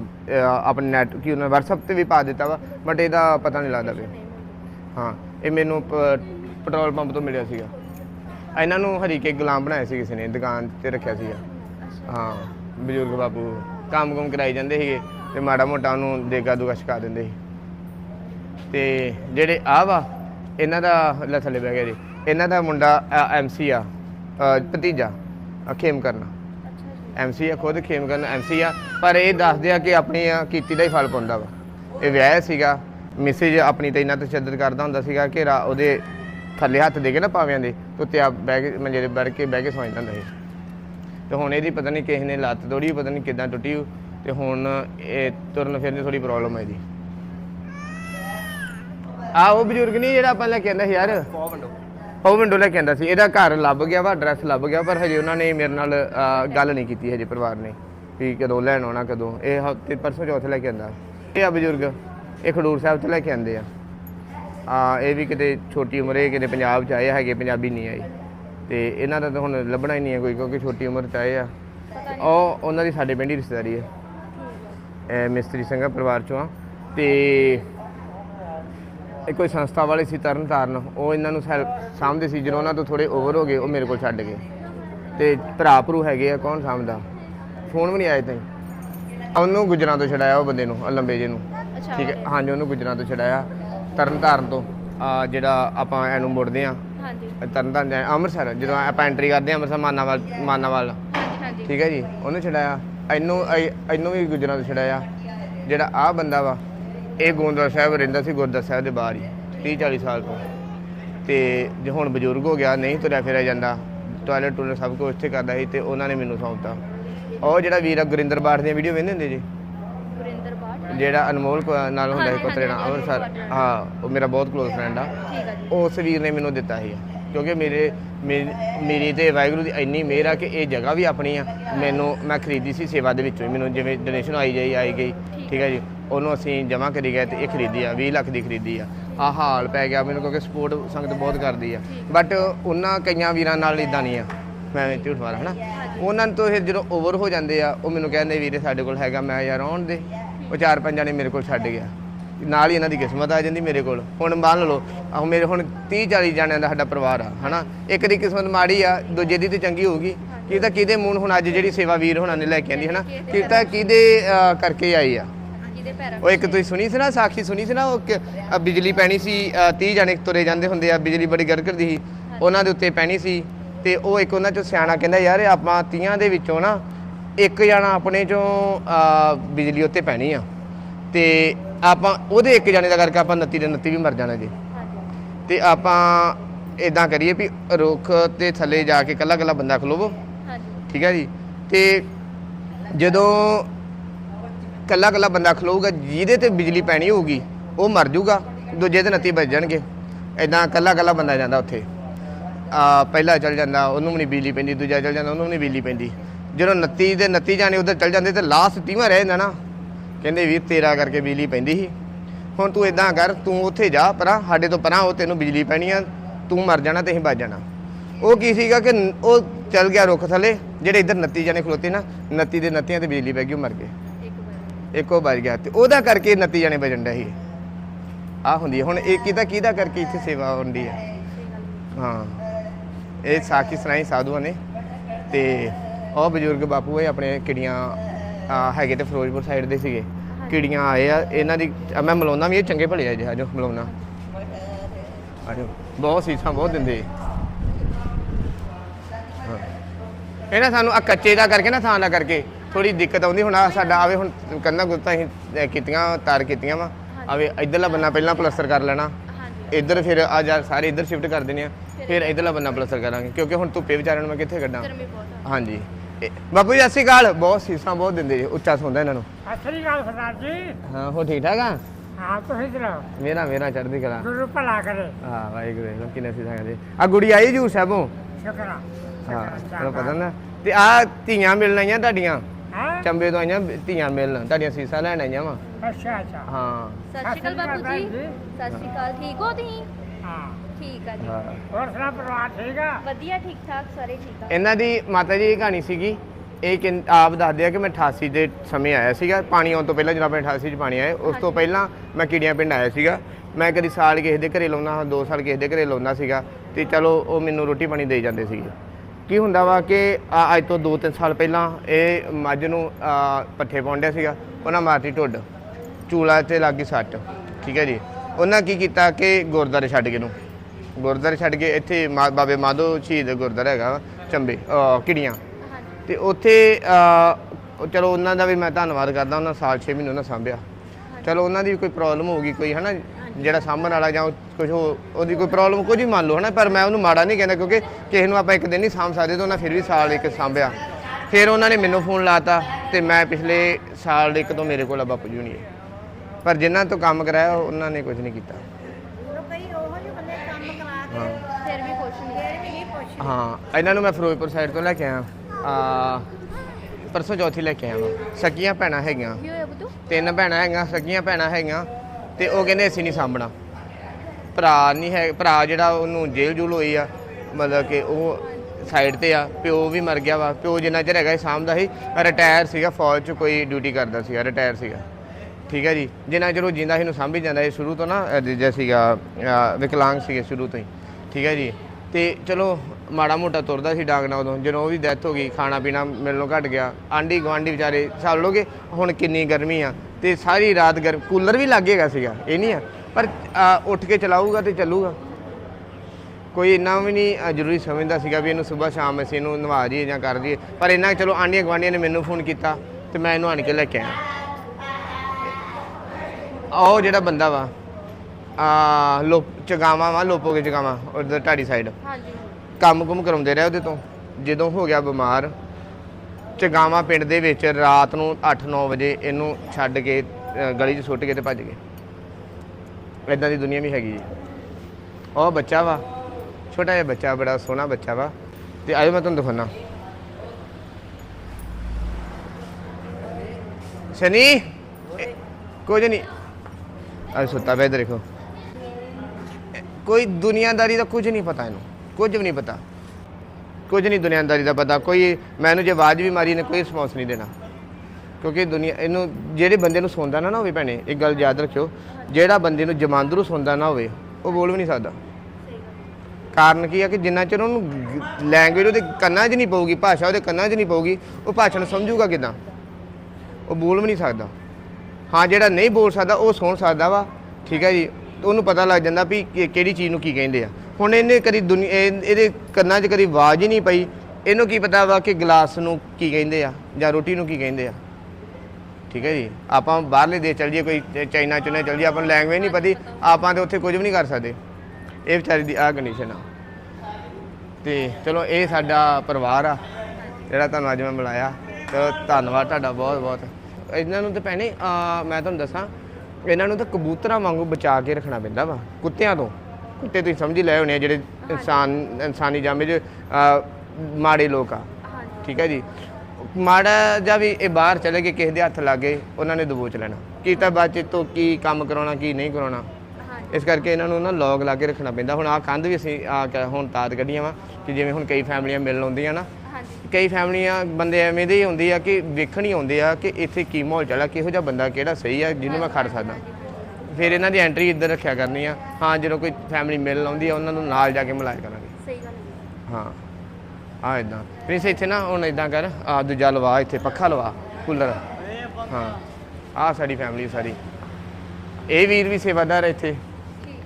ਆਪਣੇ ਨੈਟ ਕਿ ਉਹਨਾਂ WhatsApp ਤੇ ਵੀ ਪਾ ਦਿੱਤਾ ਵਾ ਬਟ ਇਹਦਾ ਪਤਾ ਨਹੀਂ ਲੱਗਦਾ ਪਿਆ। ਹਾਂ, ਇਹ ਮੈਨੂੰ ਪ- ਪੈਟਰੋਲ ਪੰਪ ਤੋਂ ਮਿਲਿਆ ਸੀਗਾ। ਇਹਨਾਂ ਨੂੰ ਹਰੀਕੇ ਗੁਲਾਮ ਬਣਾਇਆ ਸੀ ਕਿਸੇ ਨੇ, ਦੁਕਾਨ ਤੇ ਰੱਖਿਆ ਸੀਗਾ। ਹਾਂ, ਬਜ਼ੁਰਗ ਬਾਪੂ ਕੰਮ ਕੁਮ ਕਰਾਈ ਜਾਂਦੇ ਸੀਗੇ। ਤੇ ਮਾੜਾ ਮੋਟਾ ਉਹਨੂੰ ਦੇਗਾ ਦੂਗਾ ਛਕਾ ਦਿੰਦੇ ਸੀ। ਤੇ ਜਿਹੜੇ ਆ ਵਾ, ਇਹਨਾਂ ਦਾ ਲੈ ਥੱਲੇ ਬਹਿ ਗਿਆ ਜੀ। ਇਹਨਾਂ ਦਾ ਮੁੰਡਾ ਐਮਸੀ ਆ ਭਤੀਜਾ ਖੇਮ ਕਰਨਾ। ਅੱਛਾ ਜੀ ਐਮਸੀ ਆ, ਖੁਦ ਖੇਮ ਕਰਨ ਐਮਸੀ ਆ। ਪਰ ਇਹ ਦੱਸਦੇ ਆ ਕਿ ਆਪਣੀ ਕੀਤੀ ਦਾ ਹੀ ਫਲ ਪਾਉਂਦਾ ਵਾ। ਇਹ ਵਿਆਹ ਸੀਗਾ। ਮੈਸੇਜ ਆਪਣੀ ਤੇ ਇੰਨਾ ਤਸ਼ੱਦਦ ਕਰਦਾ ਹੁੰਦਾ ਸੀਗਾ ਕਿ ਰਾ- ਉਹਦੇ ਥੱਲੇ ਹੱਥ ਦੇ ਕੇ ਨਾ ਪਾਵਿਆਂ ਦੇ ਤੇ ਉੱਤੇ ਆ ਬਹਿ ਕੇ, ਮੰਜੇ ਦੇ ਬੜ ਕੇ, ਬਹਿ ਕੇ ਸੌਂ ਜਾਂਦਾ ਹੁੰਦਾ ਸੀ। ਤੇ ਹੁਣ ਇਹਦੀ ਪਤਾ ਨਹੀਂ ਕਿਸੇ ਨੇ ਲੱਤ ਤੋੜੀ, ਪਤਾ ਨਹੀਂ ਕਿੱਦਾਂ ਟੁੱਟੀ ਤੇ ਹੁਣ ਇਹ ਤੁਰਨ ਫਿਰਨ ਦੀ ਥੋੜੀ ਪ੍ਰੋਬਲਮ ਹੈ ਇਹਦੀ। ਆ ਉਹ ਬਜ਼ੁਰਗ ਨਹੀਂ ਜਿਹੜਾ ਆਪਾਂ ਲੈ ਕੇ ਆਂਦਾ ਸੀ ਯਾਰ? ਉਹ ਵਿੰਡੋ ਲੈ ਕੇ ਆਂਦਾ ਸੀ। ਇਹਦਾ ਘਰ ਲੱਭ ਗਿਆ ਵਾ ਐਡਰੈਸ ਲੱਭ ਗਿਆ ਪਰ ਹਜੇ ਉਹਨਾਂ ਨੇ ਮੇਰੇ ਨਾਲ ਅਹ, ਗੱਲ ਨਹੀਂ ਕੀਤੀ ਹਜੇ ਪਰਿਵਾਰ ਨੇ ਵੀ ਕਦੋਂ ਲੈਣ ਆਉਣਾ ਕਦੋਂ। ਇਹ ਹਫ਼ਤੇ ਪਰਸੋਂ ਚੌਥੇ ਲੈ ਕੇ ਆਂਦਾ। ਇਹ ਆ ਬਜ਼ੁਰਗ ਇਹ ਖਡੂਰ ਸਾਹਿਬ ਤੋਂ ਲੈ ਕੇ ਆਂਦੇ ਆ। ਆ ਇਹ ਵੀ ਕਿਤੇ ਛੋਟੀ ਉਮਰੇ ਕਿਤੇ ਪੰਜਾਬ ਚ ਆਏ ਹੈਗੇ ਪੰਜਾਬੀ ਨਹੀਂ ਆਏ। ਤੇ ਇਹਨਾਂ ਦਾ ਤਾਂ ਹੁਣ ਲੱਭਣਾ ਹੀ ਨਹੀਂ ਹੈ ਕੋਈ ਕਿਉਂਕਿ ਛੋਟੀ ਉਮਰ ਚ ਆਏ ਆ। ਉਹ ਉਹਨਾਂ ਦੀ ਸਾਡੇ ਪਿੰਡ ਹੀ ਰਿਸ਼ਤੇਦਾਰੀ ਹੈ ਇਹ ਮਿਸਤਰੀ ਸਿੰਘਾ ਪਰਿਵਾਰ ਚੋਂ ਆ। ਤੇ ਇਹ ਕੋਈ ਸੰਸਥਾ ਵਾਲੇ ਸੀ ਤਰਨ ਤਾਰਨ ਉਹ ਇਹਨਾਂ ਨੂੰ ਸਾਂਭਦੇ ਸੀ ਜਦੋਂ ਉਹਨਾਂ ਤੋਂ ਥੋੜੇ ਓਵਰ ਹੋ ਗਏ ਉਹ ਮੇਰੇ ਕੋਲ ਛੱਡ ਗਏ। ਤੇ ਭਰਾ ਭਰੂ ਹੈਗੇ ਆ ਕੌਣ ਸਾਂਭਦਾ? ਫੋਨ ਵੀ ਨਹੀਂ ਆਏ ਤਾਈ। ਉਹਨੂੰ ਗੁਜਰਾਂ ਤੋਂ ਛਡਾਇਆ ਉਹ ਬੰਦੇ ਨੂੰ ਲੰਬੇ ਜੇ ਨੂੰ। ਠੀਕ ਹੈ? ਹਾਂਜੀ ਉਹਨੂੰ ਗੁਜਰਾਂ ਤੋਂ ਛਡਾਇਆ। ਤਰਨ ਤਾਰਨ ਤੋਂ ਆ ਜਿਹੜਾ ਆਪਾਂ ਇਹਨੂੰ ਮੁੜਦੇ ਆ। ਹਾਂਜੀ। ਤਰਨ ਤਾਰਨ ਜਾਏ ਅੰਮ੍ਰਿਤਸਰ ਜਦੋਂ ਆਪਾਂ ਐਂਟਰੀ ਕਰਦੇ ਆ ਅੰਮ੍ਰਿਤਸਰ ਮਾਨਾਵਾਲ ਮਾਨਾਵਾਲ। ਹਾਂਜੀ ਹਾਂਜੀ। ਠੀਕ ਹੈ ਜੀ? ਉਹਨੂੰ ਛਡਾਇਆ। ਇਹਨੂੰ ਇਹ- ਇਹਨੂੰ ਵੀ ਗੁਜਰਾਂ ਤੋਂ ਛਡਾਇਆ ਜਿਹੜਾ ਆ ਬੰਦਾ ਵਾ ਇਹ ਗੋਂਦਵਾਲ ਸਾਹਿਬ ਰਹਿੰਦਾ ਸੀ ਗੁਰਦੁਆਰਾ ਸਾਹਿਬ ਦੇ ਬਾਹਰ ਹੀ 30 40 ਸਾਲ ਤੋਂ। ਤੇ ਜੇ ਹੁਣ ਬਜ਼ੁਰਗ ਹੋ ਗਿਆ ਨਹੀਂ ਤੁਰਿਆ ਫਿਰਿਆ ਜਾਂਦਾ ਟਾਇਲਟ ਟੂਲਟ ਸਭ ਕੁਝ ਇੱਥੇ ਕਰਦਾ ਸੀ ਤੇ ਉਹਨਾਂ ਨੇ ਮੈਨੂੰ ਸੌਂਪਤਾ। ਉਹ ਜਿਹੜਾ ਵੀਰ ਆ ਗੁਰਿੰਦਰ ਬਾਠ ਦੀਆਂ ਵੀਡੀਓ ਵੇਖਦੇ ਹੁੰਦੇ ਜੀ? ਗੁਰਿੰਦਰ ਬਾਠ? ਜਿਹੜਾ ਅਨਮੋਲ ਕੋ- ਨਾਲ ਹੁੰਦਾ ਸੀ ਹਾਂਜੀ, ਕੋਤਰੇ ਨਾਲ ਹਾਂਜੀ, ਅੰਮ੍ਰਿਤਸਰ। ਹਾਂਜੀ। ਹਾਂ ਉਹ ਮੇਰਾ ਬਹੁਤ ਕਲੋਜ਼ ਫਰੈਂਡ ਆ। ਠੀਕ ਹੈ ਜੀ। ਉਸ ਵੀਰ ਨੇ ਮੈਨੂੰ ਦਿੱਤਾ ਸੀ। ਕਿਉਂਕਿ ਮੇਰੇ ਮੇਰੀ- ਮੇਰੀ ਤੇ ਵਾਹਿਗੁਰੂ ਦੀ ਇੰਨੀ ਮਿਹਰ ਆ ਕਿ ਇਹ ਜਗ੍ਹਾ ਵੀ ਆਪਣੀ ਆ। ਮੈਨੂੰ, ਮੈਂ ਖਰੀਦੀ ਸੀ ਸੇਵਾ ਦੇ ਵਿੱਚੋਂ ਹੀ। ਮੈਨੂੰ ਜਿਵੇਂ ਡੋਨੇਸ਼ਨ ਆਈ ਜਾਈ, ਆਈ ਗਈ। ਠੀਕ ਹੈ ਜੀ? ਉਹਨੂੰ ਅਸੀਂ ਜਮ੍ਹਾਂ ਕਰੀ ਗਏ ਤੇ ਇਹ ਖਰੀਦੀ ਆ 20 ਲੱਖ ਦੀ ਖਰੀਦੀ ਆ। ਆ ਹਾਲ ਪੈ ਗਿਆ। ਮੈਨੂੰ ਕਿਉਂਕਿ ਸਪੋਰਟ ਸੰਗਤ ਬਹੁਤ ਕਰਦੀ ਆ। ਬਟ ਉਹਨਾਂ ਕਈਆਂ ਵੀਰਾਂ ਨਾਲ ਇਦਾਂ ਨਹੀਂ ਆ। ਮੈਂ ਐਵੇਂ ਝੂਠ ਮਾਰਾਂ, ਹਨਾ? ਉਹਨਾਂ ਤੋਂ ਫਿਰ ਜਦੋਂ ਓਵਰ ਹੋ ਜਾਂਦੇ ਆ, ਉਹ ਮੈਨੂੰ ਕਹਿੰਦੇ, ਵੀਰੇ ਸਾਡੇ ਕੋਲ ਹੈਗਾ। ਮੈਂ ਯਾਰ ਆਉਣ ਦੇ। ਉਹ ਚਾਰ ਪੰਜ ਜਣੇ ਮੇਰੇ ਕੋਲ ਛੱਡ ਗਿਆ। ਨਾਲ ਹੀ ਇਹਨਾਂ ਦੀ ਕਿਸਮਤ ਆ ਜਾਂਦੀ ਮੇਰੇ ਕੋਲ। ਹੁਣ ਮੰਨ ਲਓ ਆਹ ਮੇਰੇ ਹੁਣ 30 40 ਜਣਿਆਂ ਦਾ ਸਾਡਾ ਪਰਿਵਾਰ ਆ ਹਨਾ? ਇੱਕ ਦੀ ਕਿਸਮਤ ਮਾੜੀ ਆ ਦੂਜੇ ਦੀ ਤੇ ਚੰਗੀ ਹੋਊਗੀ। ਕੀ ਤਾਂ ਕਿਹਦੇ ਮੂੰਹ ਹੁਣ ਅੱਜ ਜਿਹੜੀ ਸੇਵਾ ਵੀਰ ਹੁਣਾਂ ਨੇ ਲੈ ਕੇ ਆਂਦੀ ਹਨਾ? ਕੀ ਤਾਂ ਕਿਹਦੇ ਅਹ, ਕਰਕੇ ਆਈ ਆ? ਉਹ ਇੱਕ ਤੁਸੀਂ ਸੁਣੀ ਸੀ ਨਾ ਸਾਖੀ ਸੁਣੀ ਸੀ ਨਾ ਉਹ ਕਿ, ਅਹ, ਬਿਜਲੀ ਪੈਣੀ ਸੀ 30 ਜਣੇ ਤੁਰੇ ਜਾਂਦੇ ਹੁੰਦੇ ਆ ਬਿਜਲੀ ਬੜੀ ਗੜਗੜਦੀ ਸੀ। ਉਹਨਾਂ ਦੇ ਉੱਤੇ ਪੈਣੀ ਸੀ ਤੇ ਉਹ ਇੱਕ ਉਹਨਾਂ ਚੋਂ ਸਿਆਣਾ ਕਹਿੰਦਾ ਯਾਰ ਇਹ ਆਪਾਂ 30 ਦੇ ਵਿੱਚੋਂ ਨਾ ਇੱਕ ਜਣਾ ਆਪਣੇ ਚੋਂ ਅਹ, ਬਿਜਲੀ ਉੱਤੇ ਪੈਣੀ ਆ। ਤੇ ਆਪਾਂ ਉਹਦੇ ਇੱਕ ਜਾਣੇ ਦਾ ਕਰਕੇ ਆਪਾਂ 29 ਦੇ 29 ਵੀ ਮਰ ਜਾਣਾ ਜੀ। ਹਾਂਜੀ ਤੇ ਆਪਾਂ ਇਦਾਂ ਕਰੀਏ ਵੀ ਰੁੱਖ ਤੇ ਥੱਲੇ ਜਾ ਕੇ ਕੱਲਾ ਕੱਲਾ ਬੰਦਾ ਖਲੋਵੋ। ਠੀਕ ਹੈ ਜੀ? ਤੇ ਜਦੋਂ ਕੱਲਾ ਕੱਲਾ ਬੰਦਾ ਖਲੋਊਗਾ, ਜਿਹਦੇ ਤੇ ਬਿਜਲੀ ਪੈਣੀ ਹੋਊਗੀ, ਉਹ ਮਰ ਜਾਊਗਾ। ਦੂਜੇ ਦੇ ਨੱਤੀ ਵੱਜ ਜਾਣਗੇ। ਐਦਾਂ ਕੱਲਾ ਕੱਲਾ ਬੰਦਾ ਜਾਂਦਾ ਉੱਥੇ। ਆ, ਪਹਿਲਾ ਚੱਲ ਜਾਂਦਾ, ਉਹਨੂੰ ਵੀ ਨਹੀਂ ਬਿਜਲੀ ਪੈਂਦੀ, ਦੂਜਾ ਚੱਲ ਜਾਂਦਾ, ਉਹਨੂੰ ਵੀ ਨਹੀਂ ਬਿਜਲੀ ਪੈਂਦੀ। ਜਦੋਂ ਨੱਤੀ ਦੇ ਨੱਤੀ ਜਾਣੇ ਉਧਰ ਚੱਲ ਜਾਂਦੇ ਤੇ ਲਾਸਟ ਤੀਵਾਂ ਰਹਿ ਜਾਂਦਾ ਨਾ। ਕਹਿੰਦੇ ਵੀਰ, ਤੇਰਾ ਕਰਕੇ ਬਿਜਲੀ ਪੈਂਦੀ ਸੀ। ਹੁਣ ਤੂੰ ਇਦਾਂ ਕਰ, ਤੂੰ ਉੱਥੇ ਜਾ ਪਰਾਂ, ਸਾਡੇ ਤੋਂ ਪਰਾਂ ਉਹ ਤੈਨੂੰ ਬਿਜਲੀ ਪੈਣੀ ਆ, ਤੂੰ ਮਰ ਜਾਣਾ ਤੇ ਅਸੀਂ ਬਚ ਜਾਣਾ। ਉਹ ਕੀ ਸੀਗਾ ਕਿ ਉਹ ਚੱਲ ਗਿਆ ਰੁੱਖ ਥੱਲੇ, ਜਿਹੜੇ ਇੱਧਰ ਨੱਤੀ ਜਾਣੇ ਖਲੋਤੇ ਨਾ, ਨੱਤੀ ਦੇ ਨੱਤੀਆਂ ਤੇ ਬਿਜਲੀ ਪੈ ਗਈ, ਉਹ ਮਰ ਗਏ। ਇੱਕ ਵਾਰ ਇੱਕੋ ਗਿਆ ਤੇ ਉਹਦਾ ਕਰਕੇ ਨੱਤੀ ਜਾਣੇ ਵਜਣ ਡਿਆ ਸੀ। ਆ ਹੁੰਦੀ ਹੈ ਹੁਣ ਇਹ ਕਿਹਦਾ ਕਿਹਦਾ ਕਰਕੇ ਇੱਥੇ ਸੇਵਾ ਹੁੰਦੀ ਹੈ ਹਾਂ, ਇਹ ਸਾਖੀ ਸੁਣਾਈ ਸਾਧੂਆਂ ਨੇ ਤੇ ਉਹ ਬਜ਼ੁਰਗ ਬਾਪੂ ਇਹ ਆਪਣੇ ਕਿੜੀਆਂ ਹੈਗੇ ਤੇ ਫਿਰੋਜ਼ਪੁਰ ਸਾਈਡ ਦੇ ਸੀਗੇ। ਕਿੜੀਆਂ ਆਏ ਆ ਇਹਨਾਂ ਦੀ ਮੈਂ ਮਲਾਉਣਾ ਵੀ ਇਹ ਚੰਗੇ ਭਲੇ ਆ ਜੀ ਆਜੋ ਮਲਾਉਣਾ ਆਜੋ ਬਹੁਤ ਸੀਸਾਂ ਬਹੁਤ ਦਿੰਦੇ। ਹਾਂ। ਇਹਨਾਂ ਸਾਨੂੰ ਆ ਕੱਚੇ ਦਾ ਕਰਕੇ ਨਾ ਥਾਂ ਦਾ ਕਰਕੇ ਥੋੜੀ ਦਿੱਕਤ ਆਉਂਦੀ ਹੁਣ ਆਹ ਸਾਡਾ ਆਵੇ ਹੁਣ ਕੰਨਾਂ ਗੁੱਤਾ ਅਸੀਂ ਕੀਤੀਆਂ ਤਾਰ ਕੀਤੀਆਂ ਵਾ। ਆਵੇ ਇਧਰਲਾ ਬੰਨਾ ਪਹਿਲਾਂ ਪਲਸਟਰ ਕਰ ਲੈਣਾ। ਇੱਧਰ ਫਿਰ ਆ ਜਾ ਸਾਰੇ ਇੱਧਰ ਸ਼ਿਫਟ ਕਰ ਦਿੰਦੇ ਆ। ਫਿਰ ਇੱਧਰਲਾ ਬੰਨਾ ਪਲਸਟਰ ਕਰਾਂਗੇ ਕਿਉਂਕਿ ਹੁਣ ਧੁੱਪੇ ਵਿਚਾਰਿਆਂ ਨੂੰ ਮੈਂ ਕਿੱਥੇ ਕੱਢਾਂ? ਗਰਮੀ ਬਹੁਤ ਆ। ਹਾਂਜੀ। ਬਾਪੂ ਜੀ ਸਤਿ ਸ਼੍ਰੀ ਅਕਾਲ। ਬਹੁਤ ਸੀਸਾਂ ਬਹੁਤ ਦਿੰਦੇ ਜੀ ਉੱਚਾ ਸੌਂਦਾ ਇਹਨਾਂ ਨੂੰ। ਸਤਿ ਸ੍ਰੀ ਅਕਾਲ ਸਰਦਾਰ ਜੀ। ਹਾਂ ਹੋ ਠੀਕ ਠਾਕ ਆ? ਹਾਂ ਤੁਸੀਂ ਸੁਣਾਓ? ਮੇਰਾ ਮੇਰਾ ਚੜ੍ਹਦੀ ਕਲਾ। ਗੁਰੂ ਭਲਾ ਕਰੇ। ਹਾਂ ਵਾਹਿਗੁਰੂ ਜੀ ਕਿੰਨੇ ਸੀਸਾਂ ਕਹਿੰਦੇ ਆ ਗੁੜੀ ਆਈ ਜੂ ਸਾਹਿਬੋਂ? ਸ਼ੁਕਰਾ ਹਾਂ ਤੁਹਾਨੂੰ ਪਤਾ ਨਾ। ਤੇ ਆ ਧੀਆਂ ਮਿਲਣ ਆਈਆਂ ਤੁਹਾਡੀਆਂ? ਹਾਂ? ਚੰਬੇ ਤੋਂ ਆਈਆਂ ਧੀਆਂ ਮਿਲਣ ਤੁਹਾਡੀਆਂ ਸੀਸਾਂ ਲੈਣ ਆਈਆਂ ਵਾ। ਅੱਛਾ ਅੱਛਾ। ਹਾਂ। ਸਤਿ ਸ਼੍ਰੀ ਅਕਾਲ ਬਾਪੂ ਜੀ। ਸਤਿ ਸ਼੍ਰੀ ਅਕਾਲ ਠੀਕ ਹੋ ਤੁਸੀਂ? ਹਾਂ। ਠੀਕ ਆ ਜੀ। ਹਾਂ। ਹੋਰ ਸੁਣਾ ਪਰਿਵਾਰ ਠੀਕ ਆ? ਵਧੀਆ ਠੀਕ ਠਾਕ ਸਾਰੇ ਠੀਕ ਆ। ਇਹਨਾਂ ਦੀ ਮਾਤਾ ਜੀ ਦੀ ਕਹਾਣੀ ਸੀਗੀ ਇਹ ਕਹਿੰ- ਆਪ ਦੱਸਦੇ ਆ ਕਿ ਮੈਂ 88 ਦੇ ਸਮੇਂ ਆਇਆ ਸੀਗਾ ਪਾਣੀ ਆਉਣ ਤੋਂ ਪਹਿਲਾਂ ਜਦੋਂ ਆਪਣੇ 88 ਚ ਪਾਣੀ ਆਇਆ ਉਸ ਤੋਂ ਪਹਿਲਾਂ ਮੈਂ ਕੀੜੀਆਂ ਪਿੰਡ ਆਇਆ ਸੀਗਾ। ਮੈਂ ਕਦੀ ਸਾਲ ਕਿਸੇ ਦੇ ਘਰੇ ਲਾਉਣਾ ਹਾਂ ਦੋ ਸਾਲ ਕਿਸੇ ਦੇ ਘਰੇ ਲਾਉਣਾ ਸੀਗਾ ਤੇ ਚਲੋ ਉਹ ਮੈਨੂੰ ਰੋਟੀ ਪਾਣੀ ਦੇ ਜਾਂਦੇ ਸੀਗੇ। ਕੀ ਹੁੰਦਾ ਵਾ ਕਿ ਆ- ਅੱਜ ਤੋਂ 2-3 ਸਾਲ ਪਹਿਲਾਂ ਇਹ ਮੱਝ ਨੂੰ ਆ, ਪੱਠੇ ਪਾਉਂਦਿਆ ਸੀਗਾ ਉਹਨਾਂ ਮਾਰਤੀ ਢੁੱਡ ਚੂਲਾ ਤੇ ਲੱਗ ਗਈ ਸੱਟ ਠੀਕ ਹੈ ਜੀ। ਉਹਨਾਂ ਕੀ ਕੀਤਾ ਕਿ ਗੁਰਦਾਰੇ ਛੱਡ ਕੇ ਨੂੰ ਗੁਰਦਾਰੇ ਛੱਡ ਕੇ ਇੱਥੇ ਮਾ- ਬਾਬੇ ਮਾਧੋ ਸ਼ਹੀਦ ਗੁਰਦਾਰਾ ਹੈਗਾ ਚੰਬੇ ਕਿੜੀਆਂ। ਤੇ ਉੱਥੇ ਚਲੋ ਉਹਨਾਂ ਦਾ ਵੀ ਮੈਂ ਧੰਨਵਾਦ ਕਰਦਾ ਉਹਨਾਂ ਸਾਲ 6 ਮਹੀਨੇ ਉਹਨਾਂ ਸਾਂਭਿਆ। ਚਲੋ ਉਹਨਾਂ ਦੀ ਵੀ ਕੋਈ ਪ੍ਰੋਬਲਮ ਹੋਊਗੀ ਕੋਈ ਹਨਾ ਜਿਹੜਾ ਸਾਂਭਣ ਵਾਲਾ ਜਾਂ ਕੁਝ ਉਹਦੀ ਕੋਈ ਪ੍ਰੋਬਲਮ ਕੁਝ ਵੀ ਮੰਨ ਲਓ ਹਨਾ ਪਰ ਮੈਂ ਉਹਨੂੰ ਮਾੜਾ ਨਹੀਂ ਕਹਿੰਦਾ ਕਿਉਂਕਿ ਕਿਸੇ ਨੂੰ ਆਪਾਂ ਇੱਕ ਦਿਨ ਨਹੀਂ ਸਾਂਭ ਸਕਦੇ ਤੇ ਉਹਨਾਂ ਫਿਰ ਵੀ ਸਾਲ ਇੱਕ ਸਾਂਭਿਆ। ਫਿਰ ਉਹਨਾਂ ਨੇ ਮੈਨੂੰ ਫੋਨ ਲਾਤਾ ਤੇ ਮੈਂ ਪਿਛਲੇ ਸਾਲ ਇੱਕ ਤੋਂ ਮੇਰੇ ਕੋਲ ਆ ਬਾਪੂ ਜੀ ਹੁਣੀ। ਪਰ ਜਿਨ੍ਹਾਂ ਤੋਂ ਕੰਮ ਕਰਾਇਆ ਉਹਨਾਂ ਨੇ ਕੁਝ ਨਹੀਂ ਕੀਤਾ। ਹਾਂ ਫਿਰ ਵੀ ਕੁਛ ਨਹੀਂ। ਹਾਂ ਇਹਨਾਂ ਨੂੰ ਮੈਂ ਫਿਰੋਜ਼ਪੁਰ ਸਾਈਡ ਤੋਂ ਲੈ ਕੇ ਆਇਆ। ਆ ਪਰਸੋਂ ਚੌਥੀ ਲੈ ਕੇ ਆਇਆ ਵਾਂ ਸਕੀਆਂ ਭੈਣਾਂ ਹੈਗੀਆਂ। ਕੀ ਹੋਇਆ ਬੁੱਤੂ ਤਿੰਨ ਭੈਣਾਂ ਹੈਗੀਆਂ ਸਕੀਆਂ ਭੈਣਾਂ ਹੈਗੀਆਂ ਤੇ ਉਹ ਕਹਿੰਦੇ ਅਸੀਂ ਨਹੀਂ ਸਾਂਭਣਾ। ਭਰਾ ਨਹੀਂ ਹੈ ਭਰਾ ਜਿਹੜਾ ਉਹਨੂੰ ਜੇਲ੍ਹ ਜੂਲ ਹੋਈ ਆ ਮਤਲਬ ਕਿ ਉਹ ਸਾਈਡ ਤੇ ਆ ਪਿਓ ਵੀ ਮਰ ਗਿਆ ਵਾ। ਪਿਓ ਜਿੰਨਾ ਚਿਰ ਹੈਗਾ ਸੀ ਸਾਂਭਦਾ ਸੀ ਰਿਟਾਇਰ ਸੀਗਾ ਫੌਜ 'ਚ ਕੋਈ ਡਿਊਟੀ ਕਰਦਾ ਸੀਗਾ ਰਿਟਾਇਰ ਸੀਗਾ। ਠੀਕ ਹੈ ਜੀ? ਜਿੰਨਾ ਚਿਰ ਉਹ ਜਿੰਦਾ ਸੀ ਇਹਨੂੰ ਸਾਂਭੀ ਜਾਂਦਾ ਸੀ। ਸ਼ੁਰੂ ਤੋਂ ਨਾ ਅਹ ਦੂਜਾ ਸੀਗਾ ਅਹ ਵਿਕਲਾਂਗ ਸੀਗੇ ਸ਼ੁਰੂ ਤੋਂ ਹੀ। ਠੀਕ ਹੈ ਜੀ। ਤੇ ਚਲੋ, ਮਾੜਾ ਮੋਟਾ ਤੁਰਦਾ ਸੀ ਡਾਂਗ ਨਾਲ ਉਦੋਂ। ਜਦੋਂ ਉਹਦੀ ਡੈਥ ਹੋ ਗਈ, ਖਾਣਾ ਪੀਣਾ ਮਿਲਣੋਂ ਘਟ ਗਿਆ। ਆਂਢੀ ਗੁਆਂਢੀ ਵਿਚਾਰੇ ਸਾਲ ਲੋਗੇ, ਹੁਣ ਕਿੰਨੀ ਗਰਮੀ ਆ? ਤੇ ਸਾਰੀ ਰਾਤ ਗਰ, ਕੂਲਰ ਵੀ ਲੱਗੇਗਾ ਸੀਗਾ, ਇਹ ਨਹੀਂ ਆ। ਪਰ ਉੱਠ ਕੇ ਚਲਾਊਗਾ ਤੇ ਚੱਲੂਗਾ। ਕੋਈ ਇੰਨਾ ਵੀ ਨਹੀਂ ਜ਼ਰੂਰੀ ਸਮਝਦਾ ਸੀਗਾ ਵੀ ਇਹਨੂੰ ਸਵੇਰ ਸ਼ਾਮ ਅਸੀਂ ਇਹਨੂੰ ਨਵਾ ਦਈਏ ਜਾਂ ਕਰ ਦਈਏ। ਪਰ ਇੰਨਾ ਚਲੋ, ਆਂਢੀਆਂ ਗੁਆਂਢੀਆਂ ਨੇ ਮੈਨੂੰ ਫੋਨ ਕੀਤਾ ਤੇ ਮੈਂ ਇਹਨੂੰ ਆਣ ਕੇ ਲੈ ਕੇ ਆਇਆ। ਉਹ ਜਿਹੜਾ ਬੰਦਾ ਵਾ ਆ ਲੋਪ ਚਗਾਵਾ ਵਾ ਲੋਪੋਗੇ ਚਗਾਵਾ ਉਧਰ ਢਾੜੀ ਸਾਈਡ ਹਾਂਜੀ। ਕੰਮ ਕੁਮ ਕਰਾਉਂਦੇ ਰਹੇ ਉਹਦੇ ਤੋਂ ਜਦੋਂ ਹੋ ਗਿਆ ਬਿਮਾਰ ਚਗਾਵਾ ਪਿੰਡ ਦੇ ਵਿੱਚ ਰਾਤ ਨੂੰ 8-9 ਵਜੇ ਇਹਨੂੰ ਛੱਡ ਕੇ ਅ, ਗਲੀ 'ਚ ਸੁੱਟ ਕੇ ਤੇ ਭੱਜ ਗਏ। ਇਦਾਂ ਦੀ ਦੁਨੀਆ ਵੀ ਹੈਗੀ ਜੀ। ਉਹ ਬੱਚਾ ਵਾ ਛੋਟਾ ਜਿਹਾ ਬੱਚਾ ਬੜਾ ਸੋਹਣਾ ਬੱਚਾ ਵਾ ਤੇ ਆਇਓ ਮੈਂ ਤੁਹਾਨੂੰ ਦਿਖਾਉਣਾ ਸ਼ਨੀ ਇਹ ਕੁਝ ਨਹੀਂ। ਆ ਸੁੱਤਾ ਪਿਆ ਇੱਧਰ ਦੇਖੋ। ਕੋਈ ਦੁਨੀਆਦਾਰੀ ਦਾ ਕੁਝ ਨਹੀਂ ਪਤਾ ਇਹਨੂੰ, ਕੁਝ ਵੀ ਨਹੀਂ ਪਤਾ। ਕੁਝ ਨਹੀਂ ਦੁਨੀਆਦਾਰੀ ਦਾ ਪਤਾ, ਕੋਈ ਮੈਨੂੰ ਜੇ ਆਵਾਜ਼ ਵੀ ਮਾਰੀ ਨੇ ਕੋਈ ਰਿਸਪੌਂਸ ਨਹੀਂ ਦੇਣਾ। ਕਿਉਂਕਿ ਦੁਨੀਆ, ਇਹਨੂੰ ਜਿਹੜੇ ਬੰਦੇ ਨੂੰ ਸੌਂਦਾ ਨਾ ਨਾ ਹੋਵੇ ਭੈਣੇ, ਇੱਕ ਗੱਲ ਯਾਦ ਰੱਖਿਓ, ਜਿਹੜਾ ਬੰਦੇ ਨੂੰ ਜਮਾਂਦਰੂ ਸੌਂਦਾ ਨਾ ਹੋਵੇ, ਉਹ ਬੋਲ ਵੀ ਨਹੀਂ ਸਕਦਾ। ਕਾਰਨ ਕੀ ਆ ਕਿ ਜਿੰਨਾ ਚਿਰ ਉਹਨੂੰ ਲੈਂਗੁਏਜ ਉਹਦੇ ਕੰਨਾਂ 'ਚ ਨਹੀਂ ਪਊਗੀ, ਭਾਸ਼ਾ ਉਹਦੇ ਕੰਨਾਂ 'ਚ ਨਹੀਂ ਪਊਗੀ, ਉਹ ਭਾਸ਼ਾ ਨੂੰ ਸਮਝੂਗਾ ਕਿਦਾਂ? ਉਹ ਬੋਲ ਵੀ ਨਹੀਂ ਸਕਦਾ। ਹਾਂ, ਜਿਹੜਾ ਨਹੀਂ ਬੋਲ ਸਕਦਾ, ਉਹ ਸੁਣ ਸਕਦਾ ਵਾ। ਠੀਕ ਹੈ ਜੀ? ਉਹਨੂੰ ਪਤਾ ਲੱਗ ਜਾਂਦਾ ਵੀ ਕਿ- ਕਿਹੜੀ ਚੀਜ਼ ਨੂੰ ਕੀ ਕਹਿੰਦੇ ਆ। ਹੁਣ ਇਹਨੇ ਕਦੀ ਦੁਨੀਆ ਇਹਦੇ ਕੰਨਾਂ 'ਚ ਕਦੀ ਆਵਾਜ਼ ਹੀ ਨਹੀਂ ਪਈ। ਇਹਨੂੰ ਕੀ ਪਤਾ ਵਾ ਕਿ ਗਲਾਸ ਨੂੰ ਕੀ ਕਹਿੰਦੇ ਆ ਜਾਂ ਰੋਟੀ ਨੂੰ ਕੀ ਕਹਿੰਦੇ ਆ। ਠੀਕ ਹੈ ਜੀ? ਆਪਾਂ ਬਾਹਰਲੇ ਦੇਸ਼ ਚੱਲ ਜਾਈਏ ਕੋਈ ਚ- ਚਾਈਨਾ ਚੁਨਾ ਚੱਲ ਜਾਈਏ ਆਪਾਂ ਨੂੰ ਲੈਂਗੁਏਜ ਨਹੀਂ ਪਤੀ। ਆਪਾਂ ਤੇ ਉੱਥੇ ਕੁਝ ਵੀ ਨਹੀਂ ਕਰ ਸਕਦੇ। ਇਹ ਵਿਚਾਰੀ ਦੀ ਆ ਕੰਡੀਸ਼ਨ ਆ। ਤੇ ਚਲੋ ਇਹ ਸਾਡਾ ਪਰਿਵਾਰ ਆ ਜਿਹੜਾ ਤੁਹਾਨੂੰ ਅੱਜ ਮੈਂ ਬੁਲਾਇਆ ਤੇ ਧੰਨਵਾਦ ਤੁਹਾਡਾ ਬਹੁਤ ਬਹੁਤ ਇਹਨਾਂ ਨੂੰ ਤਾਂ ਭੈਣੇ ਆ, ਮੈਂ ਤੁਹਾਨੂੰ ਦੱਸਾਂ ਇਹਨਾਂ ਨੂੰ ਤਾਂ ਕਬੂਤਰਾਂ ਵਾਂਗੂ ਬਚਾ ਕੇ ਰੱਖਣਾ ਪੈਂਦਾ ਵਾ ਕੁੱਤਿਆਂ ਤੋਂ। ਕੁੱਤੇ ਤੁਸੀਂ ਸਮਝ ਹੀ ਲਏ ਹੋਣੇ ਆ ਜਿਹੜੇ ਇਨਸਾਨ ਇਨਸਾਨੀ ਜਾਮੇ 'ਚ ਮਾੜੇ ਲੋਕ ਆ। ਠੀਕ ਹੈ ਜੀ? ਮਾੜਾ ਜਾਂ ਵੀ ਇਹ ਬਾਹਰ ਚਲੇ ਗਏ ਕਿਸੇ ਦੇ ਹੱਥ ਲੱਗੇ ਉਹਨਾਂ ਨੇ ਦਬੋਚ ਲੈਣਾ। ਕੀ ਤਾਂ ਬਾਅਦ 'ਚ ਤੋਂ ਕੀ ਕੰਮ ਕਰਾਉਣਾ ਕੀ ਨਹੀਂ ਕਰਾਉਣਾ। ਇਸ ਕਰਕੇ ਇਹਨਾਂ ਨੂੰ ਨਾ ਲੌਗ ਲਾ ਕੇ ਰੱਖਣਾ ਪੈਂਦਾ। ਹੁਣ ਆਹ ਕੰਧ ਵੀ ਅਸੀਂ ਆ ਹੁਣ ਤਾਰ ਕੱਢੀਆਂ ਵਾ ਕਿ ਜਿਵੇਂ ਹੁਣ ਕਈ ਫੈਮਲੀਆਂ ਮਿਲਣ ਆਉਂਦੀਆਂ ਨਾ ਕਈ ਫੈਮਲੀਆਂ ਬੰਦੇ ਐਵੇਂ ਦੇ ਹੀ ਹੁੰਦੇ ਆ ਕਿ ਵੇਖਣ ਹੀ ਆਉਂਦੇ ਆ ਕਿ ਇੱਥੇ ਕੀ ਮਾਹੌਲ ਚੱਲਾ ਕਿਹੋ ਜਿਹਾ ਬੰਦਾ ਕਿਹੜਾ ਸਹੀ ਆ ਜਿਹਨੂੰ ਮੈਂ ਖੜ ਸਕਦਾ। ਫਿਰ ਇਹਨਾਂ ਦੀ ਐਂਟਰੀ ਇੱਧਰ ਰੱਖਿਆ ਕਰਨੀ ਆ। ਹਾਂ ਜਦੋਂ ਕੋਈ ਫੈਮਿਲੀ ਮਿਲਣ ਆਉਂਦੀ ਆ ਉਹਨਾਂ ਨੂੰ ਨਾਲ ਜਾ ਕੇ ਮਿਲਾਇਆ ਕਰਾਂਗੇ। ਸਹੀ ਗੱਲ ਹੈ। ਹਾਂ। ਆ ਇਦਾਂ ਪ੍ਰਿੰਸ ਇੱਥੇ ਨਾ ਹੁਣ ਇਦਾਂ ਕਰ ਆ ਦੂਜਾ ਲਵਾ ਇੱਥੇ ਪੱਖਾ ਲਵਾ ਕੂਲਰ। ਹਾਂ। ਆ ਸਾਡੀ ਫੈਮਿਲੀ ਸਾਰੀ। ਇਹ ਵੀਰ ਵੀ ਸੇਵਾਦਾਰ ਆ ਇੱਥੇ।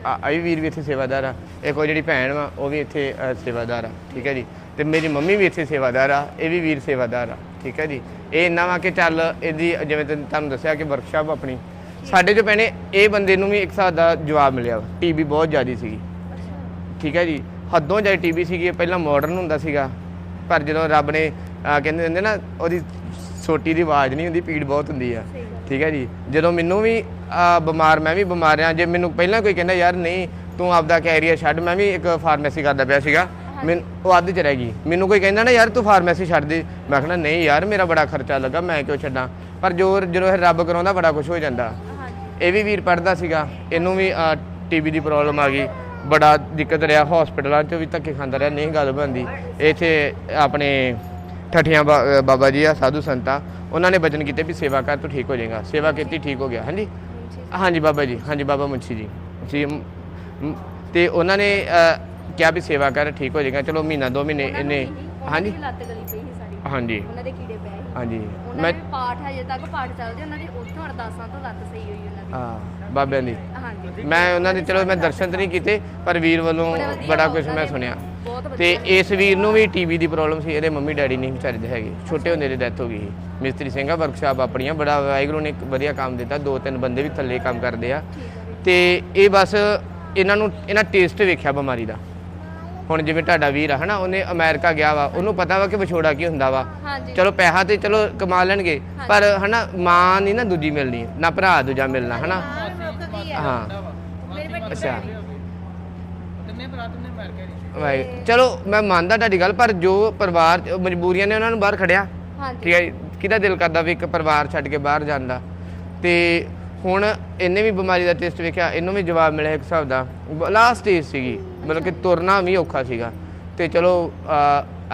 ਆ। ਇਹ ਵੀਰ ਵੀ ਇੱਥੇ ਸੇਵਾਦਾਰ ਆ। ਇੱਕ ਉਹ ਜਿਹੜੀ ਭੈਣ ਵਾ ਉਹ ਵੀ ਇੱਥੇ ਅ, ਸੇਵਾਦਾਰ ਆ। ਠੀਕ ਹੈ ਜੀ? ਤੇ ਮੇਰੀ ਮੰਮੀ ਵੀ ਇੱਥੇ ਸੇਵਾਦਾਰ ਆ ਇਹ ਵੀ ਵੀਰ ਸੇਵਾਦਾਰ ਆ ਠੀਕ ਹੈ ਜੀ। ਇਹ ਇੰਨਾ ਵਾ ਕਿ ਚੱਲ ਇਹਦੀ ਜਿਵੇਂ ਤੁਹਾਨੂੰ ਦੱਸਿਆ ਕਿ ਵਰਕਸ਼ਾਪ ਆਪਣੀ ਸਾਡੇ ਜੋ ਭੈਣੇ ਇਹ ਬੰਦੇ ਨੂੰ ਵੀ ਇੱਕ ਹਿਸਾਬ ਦਾ ਜਵਾਬ ਮਿਲਿਆ ਟੀਬੀ ਬਹੁਤ ਜ਼ਿਆਦੀ ਸੀਗੀ ਠੀਕ ਹੈ ਜੀ। ਹੱਦੋਂ ਜ਼ਿਆਦਾ ਟੀਬੀ ਸੀਗੀ ਇਹ ਪਹਿਲਾਂ ਮਾਡਰਨ ਹੁੰਦਾ ਸੀਗਾ ਪਰ ਜਦੋਂ ਰੱਬ ਨੇ ਕਹਿੰਦੇ ਹੁੰਦੇ ਨਾ ਉਹਦੀ ਸੋਟੀ ਦੀ ਆਵਾਜ਼ ਨਹੀਂ ਹੁੰਦੀ ਪੀੜ ਬਹੁਤ ਹੁੰਦੀ ਆ ਠੀਕ ਹੈ ਜੀ। ਜਦੋਂ ਮੈਨੂੰ ਵੀ ਬਿਮਾਰ ਮੈਂ ਵੀ ਬਿਮਾਰ ਰਿਹਾ ਜੇ ਮੈਨੂੰ ਪਹਿਲਾਂ ਕੋਈ ਕਹਿੰਦਾ ਯਾਰ ਨਹੀਂ ਤੂੰ ਆਪਦਾ ਕੈਰੀਅਰ ਛੱਡ ਮੈਂ ਵੀ ਇੱਕ ਫਾਰਮੇਸੀ ਕਰਦਾ ਪਿਆ ਸੀਗਾ। ਮੈਨੂੰ ਉਹ ਅੱਧ ਚ ਰਹਿ ਗਈ। ਮੈਨੂੰ ਕੋਈ ਕਹਿੰਦਾ ਨਾ ਯਾਰ ਤੂੰ ਫਾਰਮੇਸੀ ਛੱਡ ਦੇ। ਮੈਂ ਕਹਿੰਦਾ ਨਹੀਂ ਯਾਰ ਮੇਰਾ ਬੜਾ ਖਰਚਾ ਲੱਗਾ ਮੈਂ ਕਿਉਂ ਛੱਡਾਂ? ਪਰ ਜੋ ਜਦੋਂ ਇਹ ਰੱਬ ਕਰਾਉਂਦਾ ਬੜਾ ਕੁਝ ਹੋ ਜਾਂਦਾ। ਇਹ ਵੀ ਵੀਰ ਪੜਦਾ ਸੀਗਾ। ਇਹਨੂੰ ਵੀ ਟੀਬੀ ਦੀ ਪ੍ਰੋਬਲਮ ਆ ਗਈ। ਬੜਾ ਦਿੱਕਤ ਰਿਹਾ ਹਸਪੀਟਲਾਂ 'ਚ ਵੀ ਧੱਕੇ ਖਾਂਦਾ ਰਿਹਾ ਨਹੀਂ ਗੱਲ ਬਣਦੀ। ਇੱਥੇ ਆਪਣੇ ਠਠੀਆਂ ਬਾਬਾ ਜੀ ਆ ਸਾਧੂ ਸੰਤਾ। ਉਹਨਾਂ ਨੇ ਬਚਨ ਕੀਤੇ ਵੀ ਸੇਵਾ ਕਰ ਤੂੰ ਠੀਕ ਹੋ ਜਾਏਗਾ। ਸੇਵਾ ਕੀਤੀ ਠੀਕ ਹੋ ਗਿਆ। ਹਾਂਜੀ? ਹਾਂਜੀ ਬਾਬਾ ਜੀ ਹਾਂਜੀ ਬਾਬਾ ਮੁੰਸ਼ੀ ਜੀ। ਜੀ ਤੇ ਉਹਨਾਂ ਨੇ ਕਿਹਾ ਵੀ ਸੇਵਾ ਕਰ ਠੀਕ ਹੋ ਜਾਏਗਾ। ਚਲੋ ਮਹੀਨਾ ਦੋ ਮਹੀਨੇ ਇਹਨੇ ਹਾਂਜੀ ਹਾਂਜੀ। ਲੱਤ ਗਲੀ ਪਈ ਸੀ ਸਾਡੀ ਹਾਂਜੀ। ਉਹਨਾਂ ਦੇ ਕੀੜੇ ਪਏ ਸੀ। ਹਾਂਜੀ। ਉਹਨਾਂ ਮੈਂ ਦੇ ਪਾਠ ਹਜੇ ਤੱਕ ਪਾਠ ਚੱਲਦੇ ਉਹਨਾਂ ਦੀ ਉੱਥੋਂ ਅਰਦਾਸਾਂ ਤੋਂ ਲੱਤ ਸਹੀ ਹੋਈ ਉਹਨਾਂ ਦੀ। ਆ ਬਾਬਿਆਂ ਦੀ। ਹਾਂਜੀ। ਮੈਂ ਉਹਨਾਂ ਦੇ ਚਲੋ ਮੈਂ ਦਰਸ਼ਨ ਤਾਂ ਨਹੀਂ ਕੀਤੇ ਪਰ ਵੀਰ ਵੱਲੋਂ ਬੜੇ ਵਧੀਆ ਬੜਾ ਕੁਝ ਮੈਂ ਸੁਣਿਆ। ਬਹੁਤ ਵਧੀਆ ਤੇ ਇਸ ਵੀਰ ਨੂੰ ਵੀ ਟੀਵੀ ਦੀ ਪ੍ਰੋਬਲਮ ਸੀ ਇਹਦੇ ਮੰਮੀ ਡੈਡੀ ਨਹੀਂ ਵਿਚਾਰੇ ਦੇ ਹੈਗੇ। ਛੋਟੇ ਹੁੰਦੇ ਦੀ ਡੈਥ ਹੋ ਗਈ ਸੀ। ਮਿਸਤਰੀ ਸਿੰਘਾ ਵਰਕਸ਼ਾਪ ਆਪਣੀਆਂ ਬੜਾ ਵਾਹਿਗੁਰੂ ਨੇ ਇੱਕ ਵਧੀਆ ਕੰਮ ਦਿੱਤਾ। ਦੋ ਤਿੰਨ ਬੰਦੇ ਵੀ ਥੱਲੇ ਕੰਮ ਕਰਦੇ ਆ। ਤੇ ਇਹ ਬਸ ਇਹਨਾਂ ਨੂੰ ਇਹਨਾਂ ਟੇਸਟ ਵੇਖਿਆ ਬਿਮਾਰੀ ਦਾ। ਹੁਣ ਜਿਵੇਂ ਤੁਹਾਡਾ ਵੀਰ ਆ ਹਨਾ ਉਹਨੇ ਅਮਰੀਕਾ ਗਿਆ ਵਾ ਉਹਨੂੰ ਪਤਾ ਵਾ ਕਿ ਵਿਛੋੜਾ ਕੀ ਹੁੰਦਾ ਵਾ। ਹਾਂਜੀ। ਚਲੋ ਪੈਸਾ ਤੇ ਚਲੋ ਕਮਾ ਲੈਣਗੇ ਪਰ ਹਨਾ ਮਾਂ ਨਹੀਂ ਨਾ ਦੂਜੀ ਮਿਲਣੀ ਨਾ ਭਰਾ ਦੂਜਾ ਮਿਲਣਾ ਹਨਾ। ਹਾਂ ਅੱਛਾ। ਤਿੰਨੇ ਭਰਾ ਨਹੀਂ ਚਲੋ ਮੈਂ ਮੰਨਦਾ ਤੁਹਾਡੀ ਗੱਲ ਪਰ ਜੋ ਪਰਿਵਾਰ ਮਜਬੂਰੀਆਂ ਨੇ ਉਹਨਾਂ ਨੂੰ ਬਾਹਰ ਖੜਿਆ। ਹਾਂਜੀ। ਠੀਕ ਹੈ ਜੀ? ਕਿਹਦਾ ਦਿਲ ਕਰਦਾ ਵੀ ਇੱਕ ਪਰਿਵਾਰ ਛੱਡ ਕੇ ਬਾਹਰ ਜਾਂਦਾ ਤੇ ਹੁਣ ਇਹਨੇ ਵੀ ਬਿਮਾਰੀ ਦਾ ਟੈਸਟ ਵੇਖਿਆ ਇਹਨੂੰ ਵੀ ਜਵਾਬ ਮਿਲਿਆ ਇੱਕ ਹਿਸਾਬ ਦਾ। ਲਾਸਟ ਸਟੇਜ ਸੀਗੀ। ਮਤਲਬ ਕਿ ਤੁਰਨਾ ਵੀ ਔਖਾ ਸੀਗਾ। ਤੇ ਚਲੋ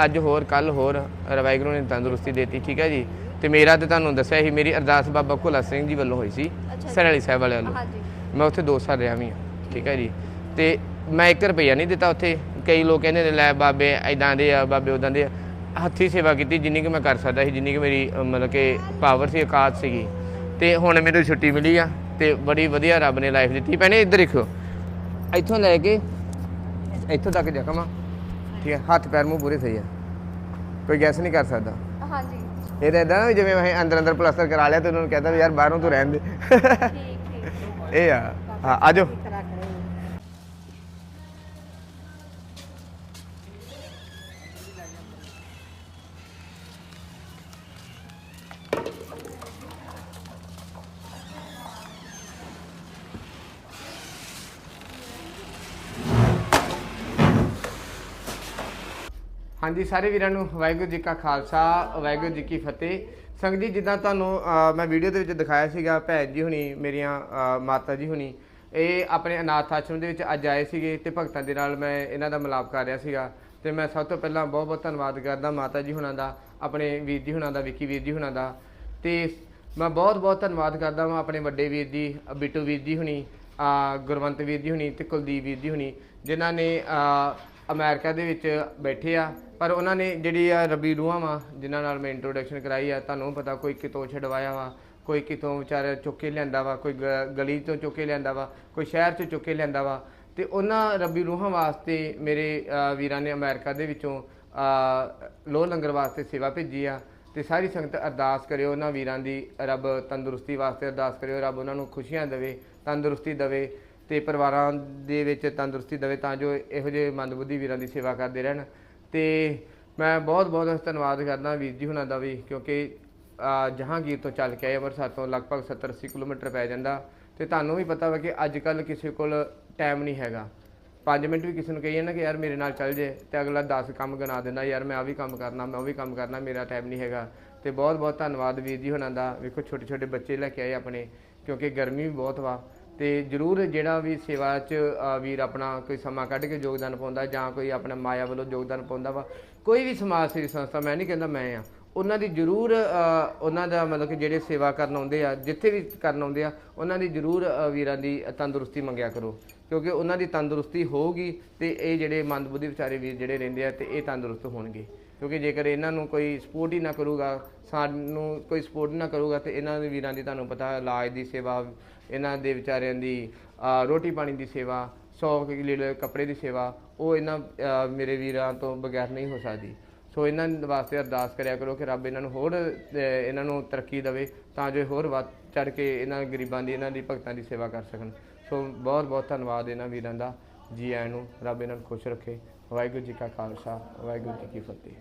ਅੱਜ ਹੋਰ ਕੱਲ ਹੋਰ ਰਵਾਇਗਰੂ ਨੇ ਤੰਦਰੁਸਤੀ ਦੇਤੀ ਠੀਕ ਹੈ ਜੀ? ਤੇ ਮੇਰਾ ਤੇ ਤੁਹਾਨੂੰ ਦੱਸਿਆ ਸੀ ਮੇਰੀ ਅਰਦਾਸ ਬਾਬਾ ਭੋਲਾ ਸਿੰਘ ਜੀ ਵੱਲੋਂ ਹੋਈ ਸੀ। ਸਰਲੀ ਸਾਹਿਬ ਵਾਲਿਆਂ ਵੱਲੋਂ। ਹਾਂਜੀ। ਮੈਂ ਉੱਥੇ 2 ਸਾਲ ਰਿਹਾ ਵੀ ਹਾਂ ਠੀਕ ਹੈ ਜੀ? ਤੇ ਮੈਂ 1 ਰੁਪਈਆ ਨਹੀਂ ਦਿੱਤਾ ਉੱਥੇ। ਕਈ ਲੋਕ ਕਹਿੰਦੇ ਨੇ ਲੈ ਬਾਬੇ ਐਦਾਂ ਦੇ ਆ ਬਾਬੇ ਉਦਾਂ ਦੇ ਆ। ਹੱਥੀ ਸੇਵਾ ਕੀਤੀ ਜਿੰਨੀ ਕਿ ਮੈਂ ਕਰ ਸਕਦਾ ਸੀ ਜਿੰਨੀ ਕਿ ਮੇਰੀ ਮਤਲਬ ਕਿ ਪਾਵਰ ਸੀ ਔਕਾਤ ਸੀਗੀ। ਤੇ ਹੁਣ ਮੈਨੂੰ ਛੁੱਟੀ ਮਿਲੀ ਆ ਤੇ ਬੜੀ ਵਧੀਆ ਰੱਬ ਨੇ ਲਾਈਫ ਦਿੱਤੀ। ਭੈਣੇ ਇੱਧਰ ਦੇਖੋ ਇੱਥੋਂ ਲੈ ਕੇ ਇੱਥੋਂ ਤੱਕ ਜ਼ਖਮ ਆ ਠੀਕ ਹੈ ਹੱਥ ਪੈਰ ਮੂੰਹ ਪੂਰੇ ਸਹੀ ਆ। ਕੋਈ ਗੈਸ ਨਹੀਂ ਕਰ ਸਕਦਾ। ਹਾਂਜੀ। ਇਹ ਤਾਂ ਇਦਾਂ ਜਿਵੇਂ ਮੈਂ ਅੰਦਰ ਅੰਦਰ ਪਲਾਸਟਰ ਕਰਾ ਲਿਆ ਤੇ ਉਹਨਾਂ ਨੂੰ ਕਹਿੰਦਾ ਵੀ ਯਾਰ ਬਾਹਰੋਂ ਤੂੰ ਰਹਿਣ ਦੇ। ਠੀਕ ਠੀਕ। ਇਹ ਆ। ਹਾਂ ਆਜੋ ਹਾਂਜੀ, ਸਾਰੇ ਵੀਰਾਂ ਨੂੰ ਵਾਹਿਗੁਰੂ ਜੀ ਕਾ ਖਾਲਸਾ, ਵਾਹਿਗੁਰੂ ਜੀ ਕੀ ਫਤਿਹ। ਸੰਗਤ ਜੀ, ਜਿੱਦਾਂ ਤੁਹਾਨੂੰ ਮੈਂ ਵੀਡੀਓ ਦੇ ਵਿੱਚ ਦਿਖਾਇਆ ਸੀਗਾ, ਭੈਣ ਜੀ ਹੁਣੀ, ਮੇਰੀਆਂ ਮਾਤਾ ਜੀ ਹੁਣੀ। ਇਹ ਆਪਣੇ ਅਨਾਥ ਆਸ਼ਰਮ ਦੇ ਵਿੱਚ ਅੱਜ ਆਏ ਸੀਗੇ ਤੇ ਭਗਤਾਂ ਦੇ ਨਾਲ ਮੈਂ ਇਹਨਾਂ ਦਾ ਮਿਲਾਪ ਕਰ ਰਿਹਾ ਸੀਗਾ। ਤੇ ਮੈਂ ਸਭ ਤੋਂ ਪਹਿਲਾਂ ਬਹੁਤ ਬਹੁਤ ਧੰਨਵਾਦ ਕਰਦਾ ਮਾਤਾ ਜੀ ਹੁਣਾਂ ਦਾ, ਆਪਣੇ ਵੀਰ ਜੀ ਹੁਣਾਂ ਦਾ, ਵਿੱਕੀ ਵੀਰ ਜੀ ਹੁਣਾਂ ਦਾ। ਤੇ ਮੈਂ ਬਹੁਤ ਬਹੁਤ ਧੰਨਵਾਦ ਕਰਦਾ ਹਾਂ ਆਪਣੇ ਵੱਡੇ ਵੀਰ ਜੀ, ਬਿੱਟੂ ਵੀਰ ਜੀ ਹੁਣੀ ਗੁਰਵੰਤ ਵੀਰ ਜੀ ਹੁਣੀ ਤੇ ਕੁਲਦੀਪ ਵੀਰ ਜੀ ਹੁਣੀ, ਜਿਨ੍ਹਾਂ ਨੇ ਅਮਰੀਕਾ ਦੇ ਵਿੱਚ ਬੈਠੇ ਆ। ਪਰ ਉਹਨਾਂ ਨੇ ਜਿਹੜੀ ਆ ਰੱਬੀ ਰੂਹਾਂ ਵਾ ਜਿਨ੍ਹਾਂ ਨਾਲ ਮੈਂ ਇੰਟਰੋਡਕਸ਼ਨ ਕਰਾਈ ਆ ਤੁਹਾਨੂੰ ਪਤਾ ਕੋਈ ਕਿਤੋਂ ਛਡਵਾਇਆ ਵਾ ਕੋਈ ਕਿਤੋਂ ਵਿਚਾਰਾ ਚੁੱਕ ਕੇ ਲਿਆਂਦਾ ਵਾ ਕੋਈ ਗ- ਗਲੀ ਤੋਂ ਚੁੱਕ ਕੇ ਲਿਆਂਦਾ ਵਾ ਕੋਈ ਸ਼ਹਿਰ ਤੋਂ ਚੁੱਕ ਕੇ ਲਿਆਂਦਾ ਵਾ। ਤੇ ਉਹਨਾਂ ਰੱਬੀ ਰੂਹਾਂ ਵਾਸਤੇ ਮੇਰੇ ਵੀਰਾਂ ਨੇ ਅਮਰੀਕਾ ਦੇ ਵਿੱਚੋਂ ਅ, ਲੰਗਰ ਵਾਸਤੇ ਸੇਵਾ ਭੇਜੀ ਆ। ਤੇ ਸਾਰੀ ਸੰਗਤ ਅਰਦਾਸ ਕਰਿਓ ਉਹਨਾਂ ਵੀਰਾਂ ਦੀ ਰੱਬ ਤੰਦਰੁਸਤੀ ਵਾਸਤੇ ਅਰਦਾਸ ਕਰਿਓ ਰੱਬ ਉਹਨਾਂ ਨੂੰ ਖੁਸ਼ੀਆਂ ਦੇਵੇ ਤੰਦਰੁਸਤੀ ਦੇਵੇ। ਤੇ ਪਰਿਵਾਰਾਂ ਦੇ ਵਿੱਚ ਤੰਦਰੁਸਤੀ ਦੇਵੇ ਤਾਂ ਜੋ ਇਹੋ ਜਿਹੇ ਮੰਦਬੁੱਧੀ ਵੀਰਾਂ ਦੀ ਸੇਵਾ ਕਰਦੇ ਰਹਿਣ। ਤੇ ਮੈਂ ਬਹੁਤ ਬਹੁਤ ਧੰਨਵਾਦ ਕਰਦਾ ਵੀਰ ਜੀ ਹੁਣਾਂ ਦਾ ਵੀ, ਕਿਉਂਕਿ ਜਹਾਂਗੀਰ ਤੋਂ ਚੱਲ ਕੇ ਆਏ ਅੰਮ੍ਰਿਤਸਰ ਤੋਂ ਲਗਭਗ 70 80 ਕਿਲੋਮੀਟਰ ਪੈ ਜਾਂਦਾ। ਤੇ ਤੁਹਾਨੂੰ ਵੀ ਪਤਾ ਵਾ ਕਿ ਅੱਜ ਕੱਲ ਕਿਸੇ ਕੋਲ ਟਾਈਮ ਨਹੀਂ ਹੈਗਾ। 5 ਮਿੰਟ ਵੀ ਕਿਸੇ ਨੂੰ ਕਹੀਏ ਨਾ ਕਿ ਯਾਰ ਮੇਰੇ ਨਾਲ ਚੱਲ ਜੇ ਤੇ ਅਗਲਾ 10 ਕੰਮ ਗਿਣਾ ਦਿੰਦਾ, ਯਾਰ ਮੈਂ ਆ ਵੀ ਕੰਮ ਕਰਨਾ, ਮੈਂ ਉਹ ਵੀ ਕੰਮ ਕਰਨਾ, ਮੇਰਾ ਟਾਈਮ ਨਹੀਂ ਹੈਗਾ। ਤੇ ਬਹੁਤ ਬਹੁਤ ਧੰਨਵਾਦ ਵੀਰ ਜੀ ਹੁਣਾਂ ਦਾ। ਵੇਖੋ ਛੋਟੇ ਛੋਟੇ ਬੱਚੇ ਲੈ ਕੇ ਆਏ ਆਪਣੇ, ਕਿਉਂਕਿ ਗਰਮੀ ਵੀ ਬਹੁਤ ਵਾ। ਤੇ ਜਰੂਰ ਜਿਹੜਾ ਵੀ ਸੇਵਾ 'ਚ ਵੀਰ ਆਪਣਾ ਕੋਈ ਸਮਾਂ ਕੱਢ ਕੇ ਯੋਗਦਾਨ ਪਾਉਂਦਾ ਜਾਂ ਕੋਈ ਆਪਣਾ ਮਾਇਆ ਵੱਲੋਂ ਯੋਗਦਾਨ ਪਾਉਂਦਾ ਵਾ, ਕੋਈ ਵੀ ਸਮਾਜ ਸੇਵੀ ਸੰਸਥਾ, ਮੈਂ ਨਹੀਂ ਕਹਿੰਦਾ ਮੈਂ ਆ ਉਹਨਾਂ ਦੀ ਜ਼ਰੂਰ ਉਹਨਾਂ ਦਾ ਮਤਲਬ ਕਿ ਜਿਹੜੇ ਸੇਵਾ ਕਰਨ ਆਉਂਦੇ ਆ, ਜਿੱਥੇ ਵੀ ਕਰਨ ਆਉਂਦੇ ਆ, ਉਹਨਾਂ ਦੀ ਜ਼ਰੂਰ ਵੀਰਾਂ ਦੀ ਤੰਦਰੁਸਤੀ ਮੰਗਿਆ ਕਰੋ। ਕਿਉਂਕਿ ਉਹਨਾਂ ਦੀ ਤੰਦਰੁਸਤੀ ਹੋਊਗੀ ਤੇ ਇਹ ਜਿਹੜੇ ਮੰਦਬੁੱਧੀ ਵਿਚਾਰੇ ਵੀਰ ਜਿਹੜੇ ਰਹਿੰਦੇ ਆ ਤੇ ਇਹ ਤੰਦਰੁਸਤ ਹੋਣਗੇ। ਕਿਉਂਕਿ ਜੇਕਰ ਇਹਨਾਂ ਨੂੰ ਕੋਈ ਸਪੋਰਟ ਹੀ ਨਾ ਕਰੂਗਾ, ਸਾਨੂੰ ਕੋਈ ਸਪੋਰਟ ਨਾ ਕਰੂਗਾ ਤੇ ਇਹਨਾਂ ਦੇ ਵੀਰਾਂ ਦੀ ਤੁਹਾਨੂੰ ਪਤਾ ਇਲਾਜ ਦੀ ਸੇਵਾ, ਇਹਨਾਂ ਦੇ ਵਿਚਾਰਿਆਂ ਦੀ ਰੋਟੀ ਪਾਣੀ ਦੀ ਸੇਵਾ, ਸੌ ਕਿਲੋ ਕੱਪੜੇ ਦੀ ਸੇਵਾ, ਉਹ ਇਹਨਾਂ ਮੇਰੇ ਵੀਰਾਂ ਤੋਂ ਬਗੈਰ ਨਹੀਂ ਹੋ ਸਕਦੀ। ਸੋ ਇਹਨਾਂ ਵਾਸਤੇ ਅਰਦਾਸ ਕਰਿਆ ਕਰੋ ਕਿ ਰੱਬ ਇਹਨਾਂ ਨੂੰ ਹੋਰ ਇਹਨਾਂ ਨੂੰ ਤਰੱਕੀ ਦੇਵੇ ਤਾਂ ਜੋ ਹੋਰ ਵੱਧ ਚੜ ਕੇ ਇਹਨਾਂ ਗਰੀਬਾਂ ਦੀ, ਇਹਨਾਂ ਦੀ ਭਗਤਾਂ ਦੀ ਸੇਵਾ ਕਰ ਸਕਣ। ਸੋ ਬਹੁਤ ਬਹੁਤ ਧੰਨਵਾਦ ਇਹਨਾਂ ਵੀਰਾਂ ਦਾ। ਜੀ ਆਇਆਂ ਨੂੰ ਰੱਬ ਇਹਨਾਂ ਨੂੰ ਖੁਸ਼ ਰੱਖੇ। ਵਾਹਿਗੁਰੂ ਜੀ ਕਾ ਖਾਲਸਾ, ਵਾਹਿਗੁਰੂ ਜੀ ਕੀ ਫਤਿਹ।